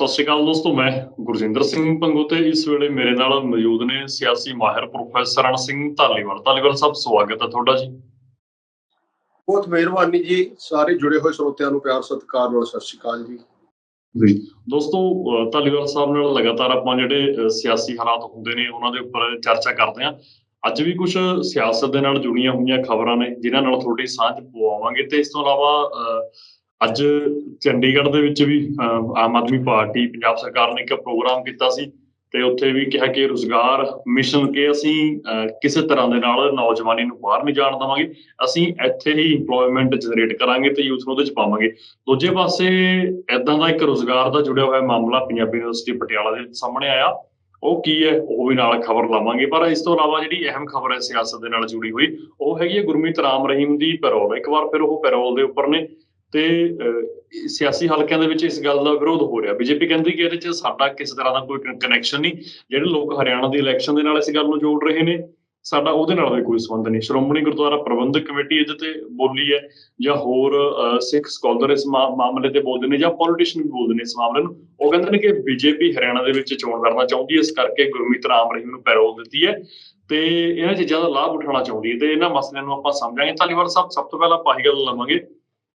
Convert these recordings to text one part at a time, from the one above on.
ਸਤਿ ਸ਼੍ਰੀ ਅਕਾਲ ਦੋਸਤੋ ਮੈਂ ਗੁਰਜਿੰਦਰ ਸਿੰਘ ਪੰਗੂ ਤੇ ਇਸ ਵੇਲੇ ਮੇਰੇ ਨਾਲ ਮੌਜੂਦ ਨੇ ਸਿਆਸੀ ਮਾਹਿਰ ਪ੍ਰੋਫੈਸਰ ਰਣ ਸਿੰਘ ਧਾਲੀਵਾਲ। ਧਾਲੀਵਾਲ ਸਾਹਿਬ ਸਵਾਗਤ ਹੈ ਤੁਹਾਡਾ ਜੀ। ਬਹੁਤ ਮਿਹਰਬਾਨੀ ਜੀ ਸਾਰੇ ਜੁੜੇ ਹੋਏ ਸਰੋਤਿਆਂ ਨੂੰ ਪਿਆਰ ਸਤਿਕਾਰ ਨਾਲ ਸਤਿ ਸ਼੍ਰੀ ਅਕਾਲ ਜੀ। ਜੀ। ਦੋਸਤੋ ਧਾਲੀਵਾਲ ਸਾਹਿਬ ਨਾਲ ਲਗਾਤਾਰ ਆਪਾਂ ਜਿਹੜੇ ਸਿਆਸੀ ਹਾਲਾਤ ਹੁੰਦੇ ਨੇ ਉਹਨਾਂ ਦੇ ਉੱਪਰ ਚਰਚਾ ਕਰਦੇ ਹਾਂ। ਅੱਜ ਵੀ ਕੁਝ ਸਿਆਸਤ ਦੇ ਨਾਲ ਜੁੜੀਆਂ ਹੋਈਆਂ ਖਬਰਾਂ ਨੇ ਜਿਨ੍ਹਾਂ ਨਾਲ ਤੁਹਾਡੀ ਸਾਂਝ ਪਵਾਵਾਂਗੇ। ਤੇ ਇਸ ਤੋਂ ਇਲਾਵਾ ਅੱਜ ਚੰਡੀਗੜ੍ਹ ਦੇ ਵਿੱਚ ਵੀ ਆਮ ਆਦਮੀ ਪਾਰਟੀ ਪੰਜਾਬ ਸਰਕਾਰ ਨੇ ਇੱਕ ਪ੍ਰੋਗਰਾਮ ਕੀਤਾ ਸੀ ਤੇ ਉੱਥੇ ਵੀ ਕਿਹਾ ਕਿ ਰੋਜ਼ਗਾਰ ਮਿਸ਼ਨ ਕੇ ਅਸੀਂ ਅਹ, ਕਿਸੇ ਤਰ੍ਹਾਂ ਦੇ ਨਾਲ ਨੌਜਵਾਨੀ ਨੂੰ ਬਾਹਰ ਨਹੀਂ ਜਾਣ ਦੇਵਾਂਗੇ ਅਸੀਂ ਇੱਥੇ ਹੀ EMPLOYMENT ਜਨਰੇਟ ਕਰਾਂਗੇ ਤੇ ਯੂਥ ਨੂੰ ਉਹਦੇ ਚ ਪਾਵਾਂਗੇ। ਦੂਜੇ ਪਾਸੇ ਇਦਾਂ ਦਾ ਇੱਕ ਰੋਜ਼ਗਾਰ ਦਾ ਜੁੜਿਆ ਹੋਇਆ ਮਾਮਲਾ ਪੰਜਾਬੀ ਯੂਨੀਵਰਸਿਟੀ ਪਟਿਆਲਾ ਦੇ ਵਿੱਚ ਸਾਹਮਣੇ ਆਇਆ। ਉਹ ਕੀ ਹੈ? ਉਹ ਵੀ ਨਾਲ ਖਬਰ ਲਾਵਾਂਗੇ ਪਰ ਇਸ ਤੋਂ ਇਲਾਵਾ ਜਿਹੜੀ ਅਹਿਮ ਖਬਰ ਹੈ ਸਿਆਸਤ ਦੇ ਨਾਲ ਜੁੜੀ ਹੋਈ ਉਹ ਹੈਗੀ ਹੈ ਗੁਰਮੀਤ ਰਾਮ ਰਹੀਮ ਦੀ ਪੈਰੋਲ। ਇੱਕ ਵਾਰ ਫਿਰ ਉਹ ਪੈਰੋਲ ਦੇ ਉੱਪਰ ਨੇ। ਤੇ ਅਹ, ਸਿਆਸੀ ਹਲਕਿਆਂ ਦੇ ਵਿੱਚ ਇਸ ਗੱਲ ਦਾ ਵਿਰੋਧ ਹੋ ਰਿਹਾ। ਬੀਜੇਪੀ ਕਹਿੰਦੀ ਕਿ ਇਹਦੇ 'ਚ ਸਾਡਾ ਕਿਸੇ ਤਰ੍ਹਾਂ ਦਾ ਕੋਈ ਕਨੈਕਸ਼ਨ ਨਹੀਂ। ਜਿਹੜੇ ਲੋਕ ਹਰਿਆਣਾ ਦੀ ਇਲੈਕਸ਼ਨ ਦੇ ਨਾਲ ਇਸ ਗੱਲ ਨੂੰ ਜੋੜ ਰਹੇ ਨੇ ਸਾਡਾ ਉਹਦੇ ਨਾਲ ਵੀ ਕੋਈ ਸੰਬੰਧ ਨਹੀਂ। ਸ਼੍ਰੋਮਣੀ ਗੁਰਦੁਆਰਾ ਪ੍ਰਬੰਧਕ ਕਮੇਟੀ ਇਹਦੇ ਤੇ ਬੋਲੀ ਹੈ ਜਾਂ ਹੋਰ ਸਿੱਖ ਸਕਾਲਰ ਇਸ ਮਾ- ਮਾਮਲੇ ਤੇ ਬੋਲਦੇ ਨੇ ਜਾਂ ਪੋਲੀਟੀਸ਼ੀਅਨ ਵੀ ਬੋਲਦੇ ਨੇ ਇਸ ਮਾਮਲੇ ਨੂੰ। ਉਹ ਕਹਿੰਦੇ ਨੇ ਕਿ ਬੀਜੇਪੀ ਹਰਿਆਣਾ ਦੇ ਵਿੱਚ ਚੋਣ ਲੜਨਾ ਚਾਹੁੰਦੀ ਹੈ ਇਸ ਕਰਕੇ ਗੁਰਮੀਤ ਰਾਮ ਰਹੀਮ ਨੂੰ ਪੈਰੋਲ ਦਿੱਤੀ ਹੈ। ਤੇ ਇਹਨਾਂ ਚੀਜ਼ਾਂ ਦਾ ਲਾਭ ਉਠਾਉਣਾ ਚਾਹੁੰਦੀ ਹੈ। ਤੇ ਇਹਨਾਂ ਮਸਲਿਆਂ ਨੂੰ ਆਪਾਂ ਸਮਝਾਂਗੇ। ਧਾਲੀਵਾਲ ਸਾਹਿਬ ਸਭ ਤੋਂ ਪਹਿਲਾਂ ਆਪਾਂ ਇਹ ਗੱਲ ਲਵਾਂਗੇ।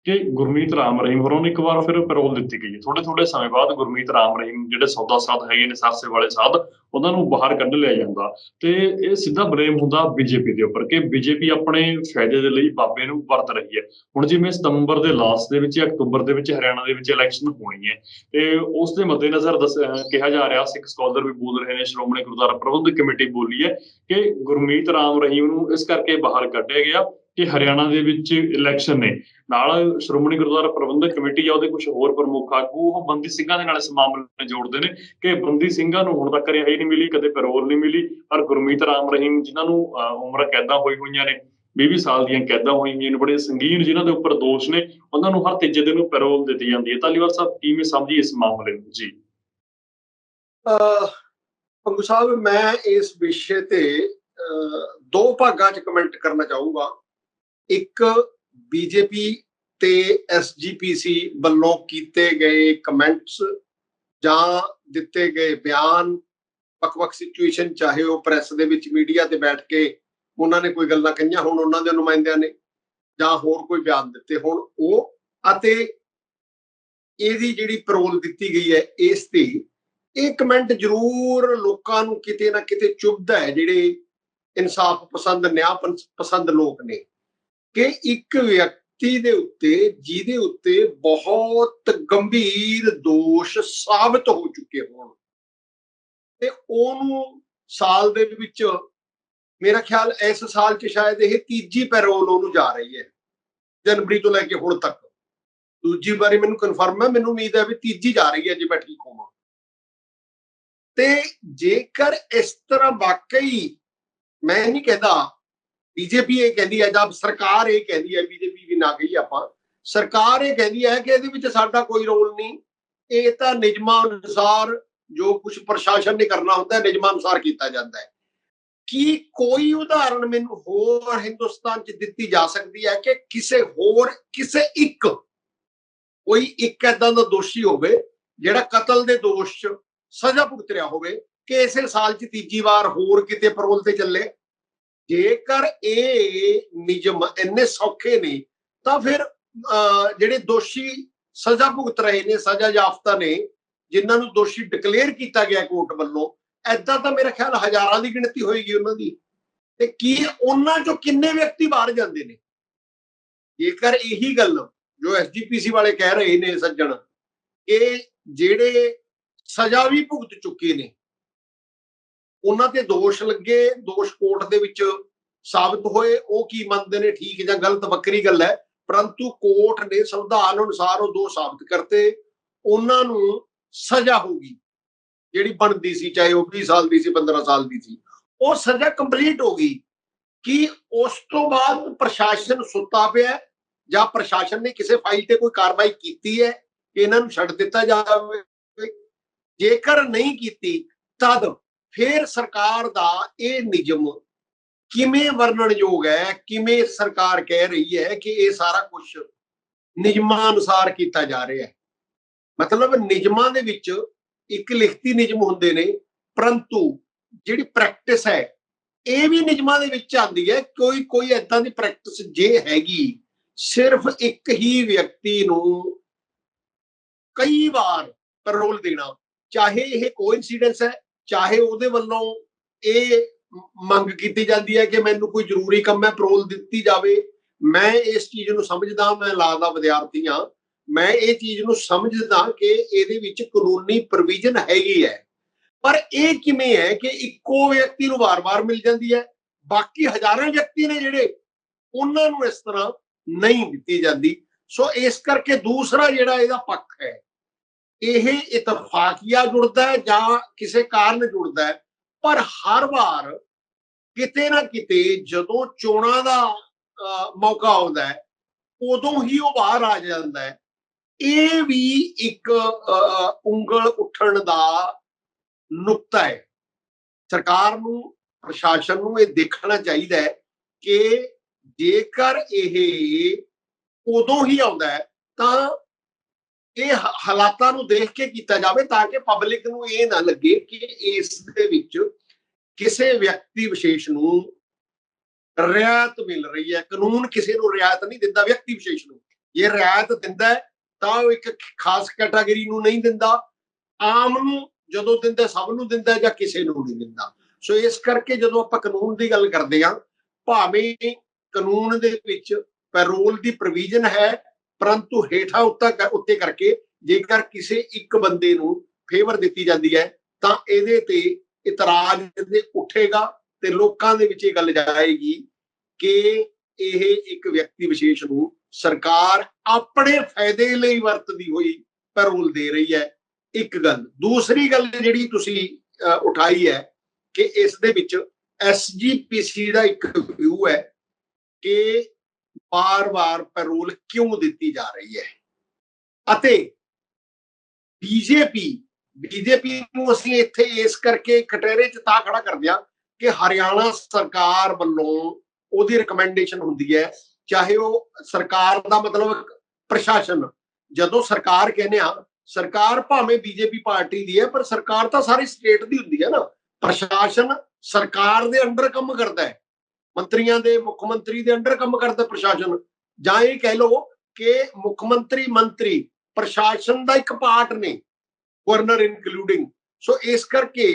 ਕਿ ਗੁਰਮੀਤ ਰਾਮ ਰਹੀਮ ਹੋਰਾਂ ਨੂੰ ਇੱਕ ਵਾਰ ਫਿਰ ਪੈਰੋਲ ਦਿੱਤੀ ਗਈ ਹੈ। ਥੋੜੇ ਥੋੜੇ ਸਮੇਂ ਬਾਅਦ ਗੁਰਮੀਤ ਰਾਮ ਰਹੀਮ ਜਿਹੜੇ ਸੌਦਾ ਸਾਧ ਹੈਗੇ ਨੇ ਸਰਸੇ ਵਾਲੇ ਸਾਧ, ਉਹਨਾਂ ਨੂੰ ਬਾਹਰ ਕੱਢ ਲਿਆ ਜਾਂਦਾ। ਤੇ ਇਹ ਸਿੱਧਾ ਬਲੇਮ ਹੁੰਦਾ ਬੀਜੇਪੀ ਦੇ ਉੱਪਰ ਕਿ ਬੀਜੇਪੀ ਆਪਣੇ ਫਾਇਦੇ ਦੇ ਲਈ ਬਾਬੇ ਨੂੰ ਵਰਤ ਰਹੀ ਹੈ। ਹੁਣ ਜਿਵੇਂ ਸਤੰਬਰ ਦੇ ਲਾਸਟ ਦੇ ਵਿੱਚ ਜਾਂ ਅਕਤੂਬਰ ਦੇ ਵਿੱਚ ਹਰਿਆਣਾ ਦੇ ਵਿੱਚ ਇਲੈਕਸ਼ਨ ਹੋਣੀ ਹੈ, ਤੇ ਉਸ ਦੇ ਮੱਦੇਨਜ਼ਰ ਦੱਸ ਕਿਹਾ ਜਾ ਰਿਹਾ, ਸਿੱਖ ਸਕਾਲਰ ਵੀ ਬੋਲ ਰਹੇ ਨੇ, ਸ਼੍ਰੋਮਣੀ ਗੁਰਦੁਆਰਾ ਪ੍ਰਬੰਧਕ ਕਮੇਟੀ ਬੋਲੀ ਹੈ ਕਿ ਗੁਰਮੀਤ ਰਾਮ ਰਹੀਮ ਨੂੰ ਇਸ ਕਰਕੇ ਬਾਹਰ ਕੱਢਿਆ ਗਿਆ ਕਿ ਹਰਿਆਣਾ ਦੇ ਵਿੱਚ ਇਲੈਕਸ਼ਨ ਨੇ। ਨਾਲ ਸ਼੍ਰੋਮਣੀ ਗੁਰਦੁਆਰਾ ਪ੍ਰਬੰਧਕ ਕਮੇਟੀ ਜਾਂ ਉਹਦੇ ਕੁਝ ਹੋਰ ਪ੍ਰਮੁੱਖ ਆਗੂ ਉਹ ਬੰਦੀ ਸਿੰਘਾਂ ਦੇ ਨਾਲ ਇਸ ਮਾਮਲੇ ਨੂੰ ਜੋੜਦੇ ਨੇ ਕਿ ਬੰਦੀ ਸਿੰਘਾਂ ਨੂੰ ਹੁਣ ਤੱਕ ਰਿਹਾਈ ਨਹੀਂ ਮਿਲੀ ਕਦੇ ਪੈਰੋਲ ਨਹੀਂ ਮਿਲੀ। ਪਰ ਗੁਰਮੀਤ ਰਾਮ ਰਹੀਮ ਜਿਨ੍ਹਾਂ ਨੂੰ ਅਹ, ਉਮਰ ਕੈਦਾਂ ਹੋਈ ਹੋਈਆਂ ਨੇ 20 ਸਾਲ ਦੀਆਂ ਕੈਦਾਂ ਹੋਈਆਂ ਨੇ ਬੜੇ ਸੰਗੀਨ ਜਿਨ੍ਹਾਂ ਦੇ ਉੱਪਰ ਦੋਸ਼ ਨੇ ਉਹਨਾਂ ਨੂੰ ਹਰ ਤੀਜੇ ਦਿਨ ਪੈਰੋਲ ਦਿੱਤੀ ਜਾਂਦੀ ਹੈ। ਧਾਲੀਵਾਲ ਸਾਹਿਬ ਕਿਵੇਂ ਸਮਝੀ ਇਸ ਮਾਮਲੇ ਨੂੰ? ਜੀ। ਅਹ ਪੰਗੂ ਸਾਹਿਬ ਮੈਂ ਇਸ ਵਿਸ਼ੇ ਤੇ ਅਹ, ਦੋ ਭਾਗਾਂ 'ਚ ਕਮੈਂਟ ਕਰਨਾ ਚਾਹੂੰਗਾ। ਇੱਕ ਬੀਜੇਪੀ ਤੇ ਐਸਜੀਪੀਸੀ ਵੱਲੋਂ ਕੀਤੇ ਗਏ ਕਮੈਂਟਸ ਜਾਂ ਦਿੱਤੇ ਗਏ ਬਿਆਨ, ਵੱਖ-ਵੱਖ ਸਿਚੁਏਸ਼ਨ ਚਾਹੇ ਉਹ ਪ੍ਰੈਸ ਦੇ ਵਿੱਚ ਮੀਡੀਆ ਤੇ ਬੈਠ ਕੇ ਉਹਨਾਂ ਨੇ ਕੋਈ ਗੱਲਾਂ ਕਹੀਆਂ ਹੁਣ, ਉਹਨਾਂ ਦੇ ਨੁਮਾਇੰਦਿਆਂ ਨੇ ਜਾਂ ਹੋਰ ਕੋਈ ਬਿਆਨ ਦਿੱਤੇ ਹੁਣ, ਉਹ ਅਤੇ ਇਹਦੀ ਜਿਹੜੀ ਪੈਰੋਲ ਦਿੱਤੀ ਗਈ ਹੈ, ਇਸ ਤੇ ਇਹ ਕਮੈਂਟ ਜ਼ਰੂਰ ਲੋਕਾਂ ਨੂੰ ਕਿਤੇ ਨਾ ਕਿਤੇ ਚੁਭਦਾ ਹੈ, ਜਿਹੜੇ ਇਨਸਾਫ ਪਸੰਦ, ਨਿਆਂ ਪਸੰਦ ਲੋਕ ਨੇ। ਕਿ ਇੱਕ ਵਿਅਕਤੀ ਦੇ ਉੱਤੇ, ਜਿਹਦੇ ਉੱਤੇ ਬਹੁਤ ਗੰਭੀਰ ਦੋਸ਼ ਸਾਬਤ ਹੋ ਚੁੱਕੇ ਹੋਣ। ਤੇ ਉਹਨੂੰ ਸਾਲ ਦੇ ਵਿੱਚ, ਮੇਰਾ ਖਿਆਲ ਇਸ ਸਾਲ 'ਚ ਸ਼ਾਇਦ ਇਹ ਤੀਜੀ ਪੈਰੋਲ ਉਹਨੂੰ ਜਾ ਰਹੀ ਹੈ, ਜਨਵਰੀ ਤੋਂ ਲੈ ਕੇ ਹੁਣ ਤੱਕ। ਦੂਜੀ ਵਾਰੀ ਮੈਨੂੰ ਕਨਫਰਮ ਹੈ, ਮੈਨੂੰ ਉਮੀਦ ਹੈ ਵੀ ਤੀਜੀ ਜਾ ਰਹੀ ਹੈ ਜੇ ਮੈਂ ਠੀਕ ਹੋਵਾਂ। ਤੇ ਜੇਕਰ ਇਸ ਤਰ੍ਹਾਂ ਵਾਕਈ, ਮੈਂ ਨਹੀਂ ਕਹਿੰਦਾ ਬੀਜੇਪੀ ਇਹ ਕਹਿੰਦੀ ਹੈ ਜਦ ਸਰਕਾਰ ਇਹ ਕਹਿੰਦੀ ਹੈ ਬੀਜੇਪੀ ਵੀ ਨਾ ਗਈ ਆਪਾਂ, ਸਰਕਾਰ ਇਹ ਕਹਿੰਦੀ ਹੈ ਕਿ ਇਹਦੇ ਵਿੱਚ ਸਾਡਾ ਕੋਈ ਰੋਲ ਨਹੀਂ। ਇਹ ਤਾਂ ਨਿਯਮਾਂ ਅਨੁਸਾਰ ਜੋ ਕੁਝ ਪ੍ਰਸ਼ਾਸਨ ਨੇ ਕਰਨਾ ਹੁੰਦਾ ਹੈ ਨਿਯਮਾਂ ਅਨੁਸਾਰ ਕੀਤਾ ਜਾਂਦਾ ਹੈ। ਕੀ ਕੋਈ ਉਦਾਹਰਣ ਮੈਨੂੰ ਹੋਰ ਹਿੰਦੁਸਤਾਨ 'ਚ ਦਿੱਤੀ ਜਾ ਸਕਦੀ ਹੈ ਕਿ ਕਿਸੇ ਹੋਰ, ਕਿਸੇ ਇੱਕ, ਕੋਈ ਇੱਕ ਐਦਾਂ ਦਾ ਦੋਸ਼ੀ ਹੋਵੇ, ਜਿਹੜਾ ਕਤਲ ਦੇ ਦੋਸ਼ 'ਚ ਸਜ਼ਾ ਭੁਗਤ ਰਿਹਾ ਹੋਵੇ, ਕਿ ਇਸੇ ਸਾਲ 'ਚ ਤੀਜੀ ਵਾਰ ਹੋਰ ਕਿਤੇ ਪਰੋਲ ਤੇ ਚੱਲੇ? ਜੇਕਰ ਇਹ ਨਿਯਮ ਇੰਨੇ ਸੌਖੇ ਨੇ ਤਾਂ ਫਿਰ ਅਹ, ਜਿਹੜੇ ਦੋਸ਼ੀ ਸਜ਼ਾ ਭੁਗਤ ਰਹੇ ਨੇ ਸਜ਼ਾ ਯਾਫਤਾ ਨੇ ਜਿਨ੍ਹਾਂ ਨੂੰ ਦੋਸ਼ੀ ਡਿਕਲੇਅਰ ਕੀਤਾ ਗਿਆ ਕੋਰਟ ਵੱਲੋਂ ਐਦਾਂ ਤਾਂ ਮੇਰਾ ਖਿਆਲ ਹਜ਼ਾਰਾਂ ਦੀ ਗਿਣਤੀ ਹੋਏਗੀ ਉਹਨਾਂ ਦੀ। ਤੇ ਕੀ ਉਹਨਾਂ ਚੋਂ ਕਿੰਨੇ ਵਿਅਕਤੀ ਬਾਹਰ ਜਾਂਦੇ ਨੇ? ਜੇਕਰ ਇਹੀ ਗੱਲ ਜੋ ਐਸਜੀਪੀਸੀ ਵਾਲੇ ਕਹਿ ਰਹੇ ਨੇ ਸੱਜਣ ਕਿ ਜਿਹੜੇ ਸਜ਼ਾ ਵੀ ਭੁਗਤ ਚੁੱਕੇ ਨੇ ਉਹਨਾਂ ਤੇ ਦੋਸ਼ ਲੱਗੇ, ਦੋਸ਼ ਕੋਰਟ ਦੇ ਵਿੱਚ ਸਾਬਤ ਹੋਏ, ਉਹ ਕੀ ਮੰਨਦੇ ਨੇ, ਠੀਕ ਜਾਂ ਗਲਤ, ਵੱਖਰੀ ਗੱਲ ਹੈ। ਪਰੰਤੂ ਕੋਰਟ ਨੇ ਸੰਵਿਧਾਨ ਅਨੁਸਾਰ ਉਹ ਦੋਸ਼ ਸਾਬਤ ਕਰਤੇ। ਉਹਨਾਂ ਨੂੰ ਸਜ਼ਾ ਹੋਗੀ ਜਿਹੜੀ ਬਣਦੀ ਸੀ, ਚਾਹੇ ਉਹ 20 ਸਾਲ ਦੀ ਸੀ 15 ਸਾਲ ਦੀ ਸੀ। ਉਹ ਸਜ਼ਾ ਕੰਪਲੀਟ ਹੋ ਗਈ ਕਿ ਉਸ ਤੋਂ ਬਾਅਦ ਪ੍ਰਸ਼ਾਸਨ ਸੁੱਤਾ ਪਿਆ ਜਾਂ ਪ੍ਰਸ਼ਾਸਨ ਨੇ ਕਿਸੇ ਫਾਈਲ ਤੇ ਕੋਈ ਕਾਰਵਾਈ ਕੀਤੀ ਹੈ ਕਿ ਇਹਨਾਂ ਨੂੰ ਛੱਡ ਦਿੱਤਾ ਜਾਵੇ। ਜੇਕਰ ਨਹੀਂ ਕੀਤੀ, ਤਦ ਫਿਰ ਸਰਕਾਰ ਦਾ ਇਹ ਨਿਯਮ ਕਿਵੇਂ ਵਰਣਨਯੋਗ ਹੈ, ਕਿਵੇਂ ਸਰਕਾਰ ਕਹਿ ਰਹੀ ਹੈ ਕਿ ਇਹ ਸਾਰਾ ਕੁਝ ਨਿਯਮਾਂ ਅਨੁਸਾਰ ਕੀਤਾ ਜਾ ਰਿਹਾ ਹੈ? ਮਤਲਬ ਨਿਯਮਾਂ ਦੇ ਵਿੱਚ ਇੱਕ ਲਿਖਤੀ ਨਿਯਮ ਹੁੰਦੇ ਨੇ, ਪਰੰਤੂ ਜਿਹੜੀ ਪ੍ਰੈਕਟਿਸ ਹੈ, ਇਹ ਵੀ ਨਿਯਮਾਂ ਦੇ ਵਿੱਚ ਆਉਂਦੀ ਹੈ, ਕੋਈ ਕੋਈ ਏਦਾਂ ਦੀ ਪ੍ਰੈਕਟਿਸ ਜੇ ਹੈਗੀ, ਸਿਰਫ ਇੱਕ ਹੀ ਵਿਅਕਤੀ ਨੂੰ ਕਈ ਵਾਰ ਪੈਰੋਲ ਦੇਣਾ, ਚਾਹੇ ਇਹ ਕੋਇਨਸੀਡੈਂਸ ਹੈ ਚਾਹੇ ਉਹਦੇ ਵੱਲੋਂ ਇਹ ਮੰਗ ਕੀਤੀ ਜਾਂਦੀ ਹੈ ਕਿ ਮੈਨੂੰ ਕੋਈ ਜ਼ਰੂਰੀ ਕੰਮ ਹੈ ਪਰੋਲ ਦਿੱਤੀ ਜਾਵੇ, ਮੈਂ ਇਸ ਚੀਜ਼ ਨੂੰ ਸਮਝਦਾ, ਮੈਂ ਲਾ ਦਾ ਵਿਦਿਆਰਥੀ ਹਾਂ, ਮੈਂ ਇਹ ਚੀਜ਼ ਨੂੰ ਸਮਝਦਾ ਕਿ ਇਹਦੇ ਵਿੱਚ ਕਾਨੂੰਨੀ ਪ੍ਰੋਵੀਜ਼ਨ ਹੈਗੀ ਹੈ। ਪਰ ਇਹ ਕਿਵੇਂ ਹੈ ਕਿ ਇੱਕੋ ਵਿਅਕਤੀ ਨੂੰ ਵਾਰ-ਵਾਰ ਮਿਲ ਜਾਂਦੀ ਹੈ, ਬਾਕੀ ਹਜ਼ਾਰਾਂ ਵਿਅਕਤੀ ਨੇ ਜਿਹੜੇ, ਉਹਨਾਂ ਨੂੰ ਇਸ ਤਰ੍ਹਾਂ ਨਹੀਂ ਦਿੱਤੀ ਜਾਂਦੀ। ਸੋ ਇਸ ਕਰਕੇ ਦੂਸਰਾ ਜਿਹੜਾ ਇਹਦਾ ਪੱਖ ਹੈ ਇਹ ਇਤਫਾਕੀਆ ਜੁੜਦਾ ਹੈ ਜਾਂ ਕਿਸੇ ਕਾਰਨ ਜੁੜਦਾ ਹੈ। ਪਰ ਹਰ ਵਾਰ ਕਿਤੇ ਨਾ ਕਿਤੇ ਜਦੋਂ ਚੋਣਾਂ ਦਾ ਮੌਕਾ ਆਉਂਦਾ ਹੈ, ਉਦੋਂ ਹੀ ਉਹ ਬਾਹਰ ਆ ਜਾਂਦਾ ਹੈ। ਇਹ ਵੀ ਇੱਕ ਉਂਗਲ ਉੱਠਣ ਦਾ ਨੁਕਤਾ ਹੈ। ਸਰਕਾਰ ਨੂੰ, ਪ੍ਰਸ਼ਾਸਨ ਨੂੰ ਇਹ ਦੇਖਣਾ ਚਾਹੀਦਾ ਹੈ ਕਿ ਜੇਕਰ ਇਹ ਉਦੋਂ ਹੀ ਆਉਂਦਾ ਹੈ, ਤਾਂ ਇਹ ਹਾਲਾਤਾਂ ਨੂੰ ਦੇਖ ਕੇ ਕੀਤਾ ਜਾਵੇ ਤਾਂ ਕਿ ਪਬਲਿਕ ਨੂੰ ਇਹ ਨਾ ਲੱਗੇ ਕਿ ਇਸ ਦੇ ਵਿੱਚ ਕਿਸੇ ਵਿਅਕਤੀ ਵਿਸ਼ੇਸ਼ ਨੂੰ ਰਿਆਇਤ ਮਿਲ ਰਹੀ ਹੈ। ਕਾਨੂੰਨ ਕਿਸੇ ਨੂੰ ਰਿਆਇਤ ਨਹੀਂ ਦਿੰਦਾ, ਵਿਅਕਤੀ ਵਿਸ਼ੇਸ਼ ਨੂੰ। ਇਹ ਰਿਆਇਤ ਦਿੰਦਾ ਤਾਂ ਉਹ ਇੱਕ ਖਾਸ ਕੈਟਾਗਰੀ ਨੂੰ ਨਹੀਂ ਦਿੰਦਾ। ਆਮ ਨੂੰ ਜਦੋਂ ਦਿੰਦਾ, ਸਭ ਨੂੰ ਦਿੰਦਾ ਜਾਂ ਕਿਸੇ ਨੂੰ ਨਹੀਂ ਦਿੰਦਾ। ਸੋ ਇਸ ਕਰਕੇ ਜਦੋਂ ਆਪਾਂ ਕਾਨੂੰਨ ਦੀ ਗੱਲ ਕਰਦੇ ਹਾਂ, ਭਾਵੇਂ ਕਾਨੂੰਨ ਦੇ ਵਿੱਚ ਪੈਰੋਲ ਦੀ ਪ੍ਰੋਵੀਜ਼ਨ ਹੈ ਪਰੰਤੂ ਹੇਠਾਂ ਉੱਤਾ ਉੱਤੇ ਕਰਕੇ ਜੇਕਰ ਕਿਸੇ ਇੱਕ ਬੰਦੇ ਨੂੰ ਫੇਵਰ ਦਿੱਤੀ ਜਾਂਦੀ ਹੈ ਤਾਂ ਇਹਦੇ ਤੇ ਇਤਰਾਜ਼ ਦੇ ਉੱਠੇਗਾ ਤੇ ਲੋਕਾਂ ਦੇ ਵਿੱਚ ਇਹ ਗੱਲ ਜਾਏਗੀ ਕਿ ਇਹ ਇੱਕ ਵਿਅਕਤੀ ਵਿਸ਼ੇਸ਼ ਨੂੰ ਸਰਕਾਰ ਆਪਣੇ ਫਾਇਦੇ ਲਈ ਵਰਤਦੀ ਹੋਈ ਪੈਰੋਲ ਦੇ ਰਹੀ ਹੈ। ਇੱਕ ਗੱਲ। ਦੂਸਰੀ ਗੱਲ ਜਿਹੜੀ ਤੁਸੀਂ ਅਹ, ਉਠਾਈ ਹੈ ਕਿ ਇਸ ਦੇ ਵਿੱਚ ਐਸਜੀਪੀਸੀ ਦਾ ਇੱਕ ਵਿਊ ਹੈ ਕਿ ਵਾਰ-ਵਾਰ ਪੈਰੋਲ ਕਿਉਂ ਦਿੱਤੀ ਜਾ ਰਹੀ ਹੈ? ਅਤੇ ਬੀਜੇਪੀ ਬੀਜੇਪੀ ਨੂੰ ਅਸੀਂ ਇੱਥੇ ਇਸ ਕਰਕੇ ਕਟਹਿਰੇ 'ਚ ਤਾਂ ਖੜਾ ਕਰਦੇ ਹਾਂ ਕਿ ਹਰਿਆਣਾ ਸਰਕਾਰ ਵੱਲੋਂ ਉਹਦੀ ਰეკਮੈਂਡੇਸ਼ਨ ਹੁੰਦੀ ਹੈ, ਚਾਹੇ ਉਹ ਸਰਕਾਰ ਦਾ ਮਤਲਬ ਪ੍ਰਸ਼ਾਸਨ, ਜਦੋਂ ਸਰਕਾਰ ਕਹਿੰਦੇ ਆ ਸਰਕਾਰ ਭਾਵੇਂ ਬੀਜੇਪੀ ਪਾਰਟੀ ਦੀ ਹੈ, ਪਰ ਸਰਕਾਰ ਤਾਂ ਸਾਰੀ ਸਟੇਟ ਦੀ ਹੁੰਦੀ ਹੈ ਨਾ। ਪ੍ਰਸ਼ਾਸਨ ਸਰਕਾਰ ਦੇ ਅੰਡਰ ਕੰਮ ਕਰਦਾ ਹੈ। ਮੰਤਰੀਆਂ ਦੇ, ਮੁੱਖ ਮੰਤਰੀ ਦੇ ਅੰਡਰ ਕੰਮ ਕਰਦਾ ਪ੍ਰਸ਼ਾਸਨ। ਜਾਂ ਇਹ ਕਹਿ ਲਓ ਕਿ ਮੁੱਖ ਮੰਤਰੀ ਮੰਤਰੀ ਪ੍ਰਸ਼ਾਸਨ ਦਾ ਇੱਕ ਪਾਰਟ ਨੇ ਗਵਰਨਰ ਇਨਕਲੂਡਿੰਗ ਸੋ ਇਸ ਕਰਕੇ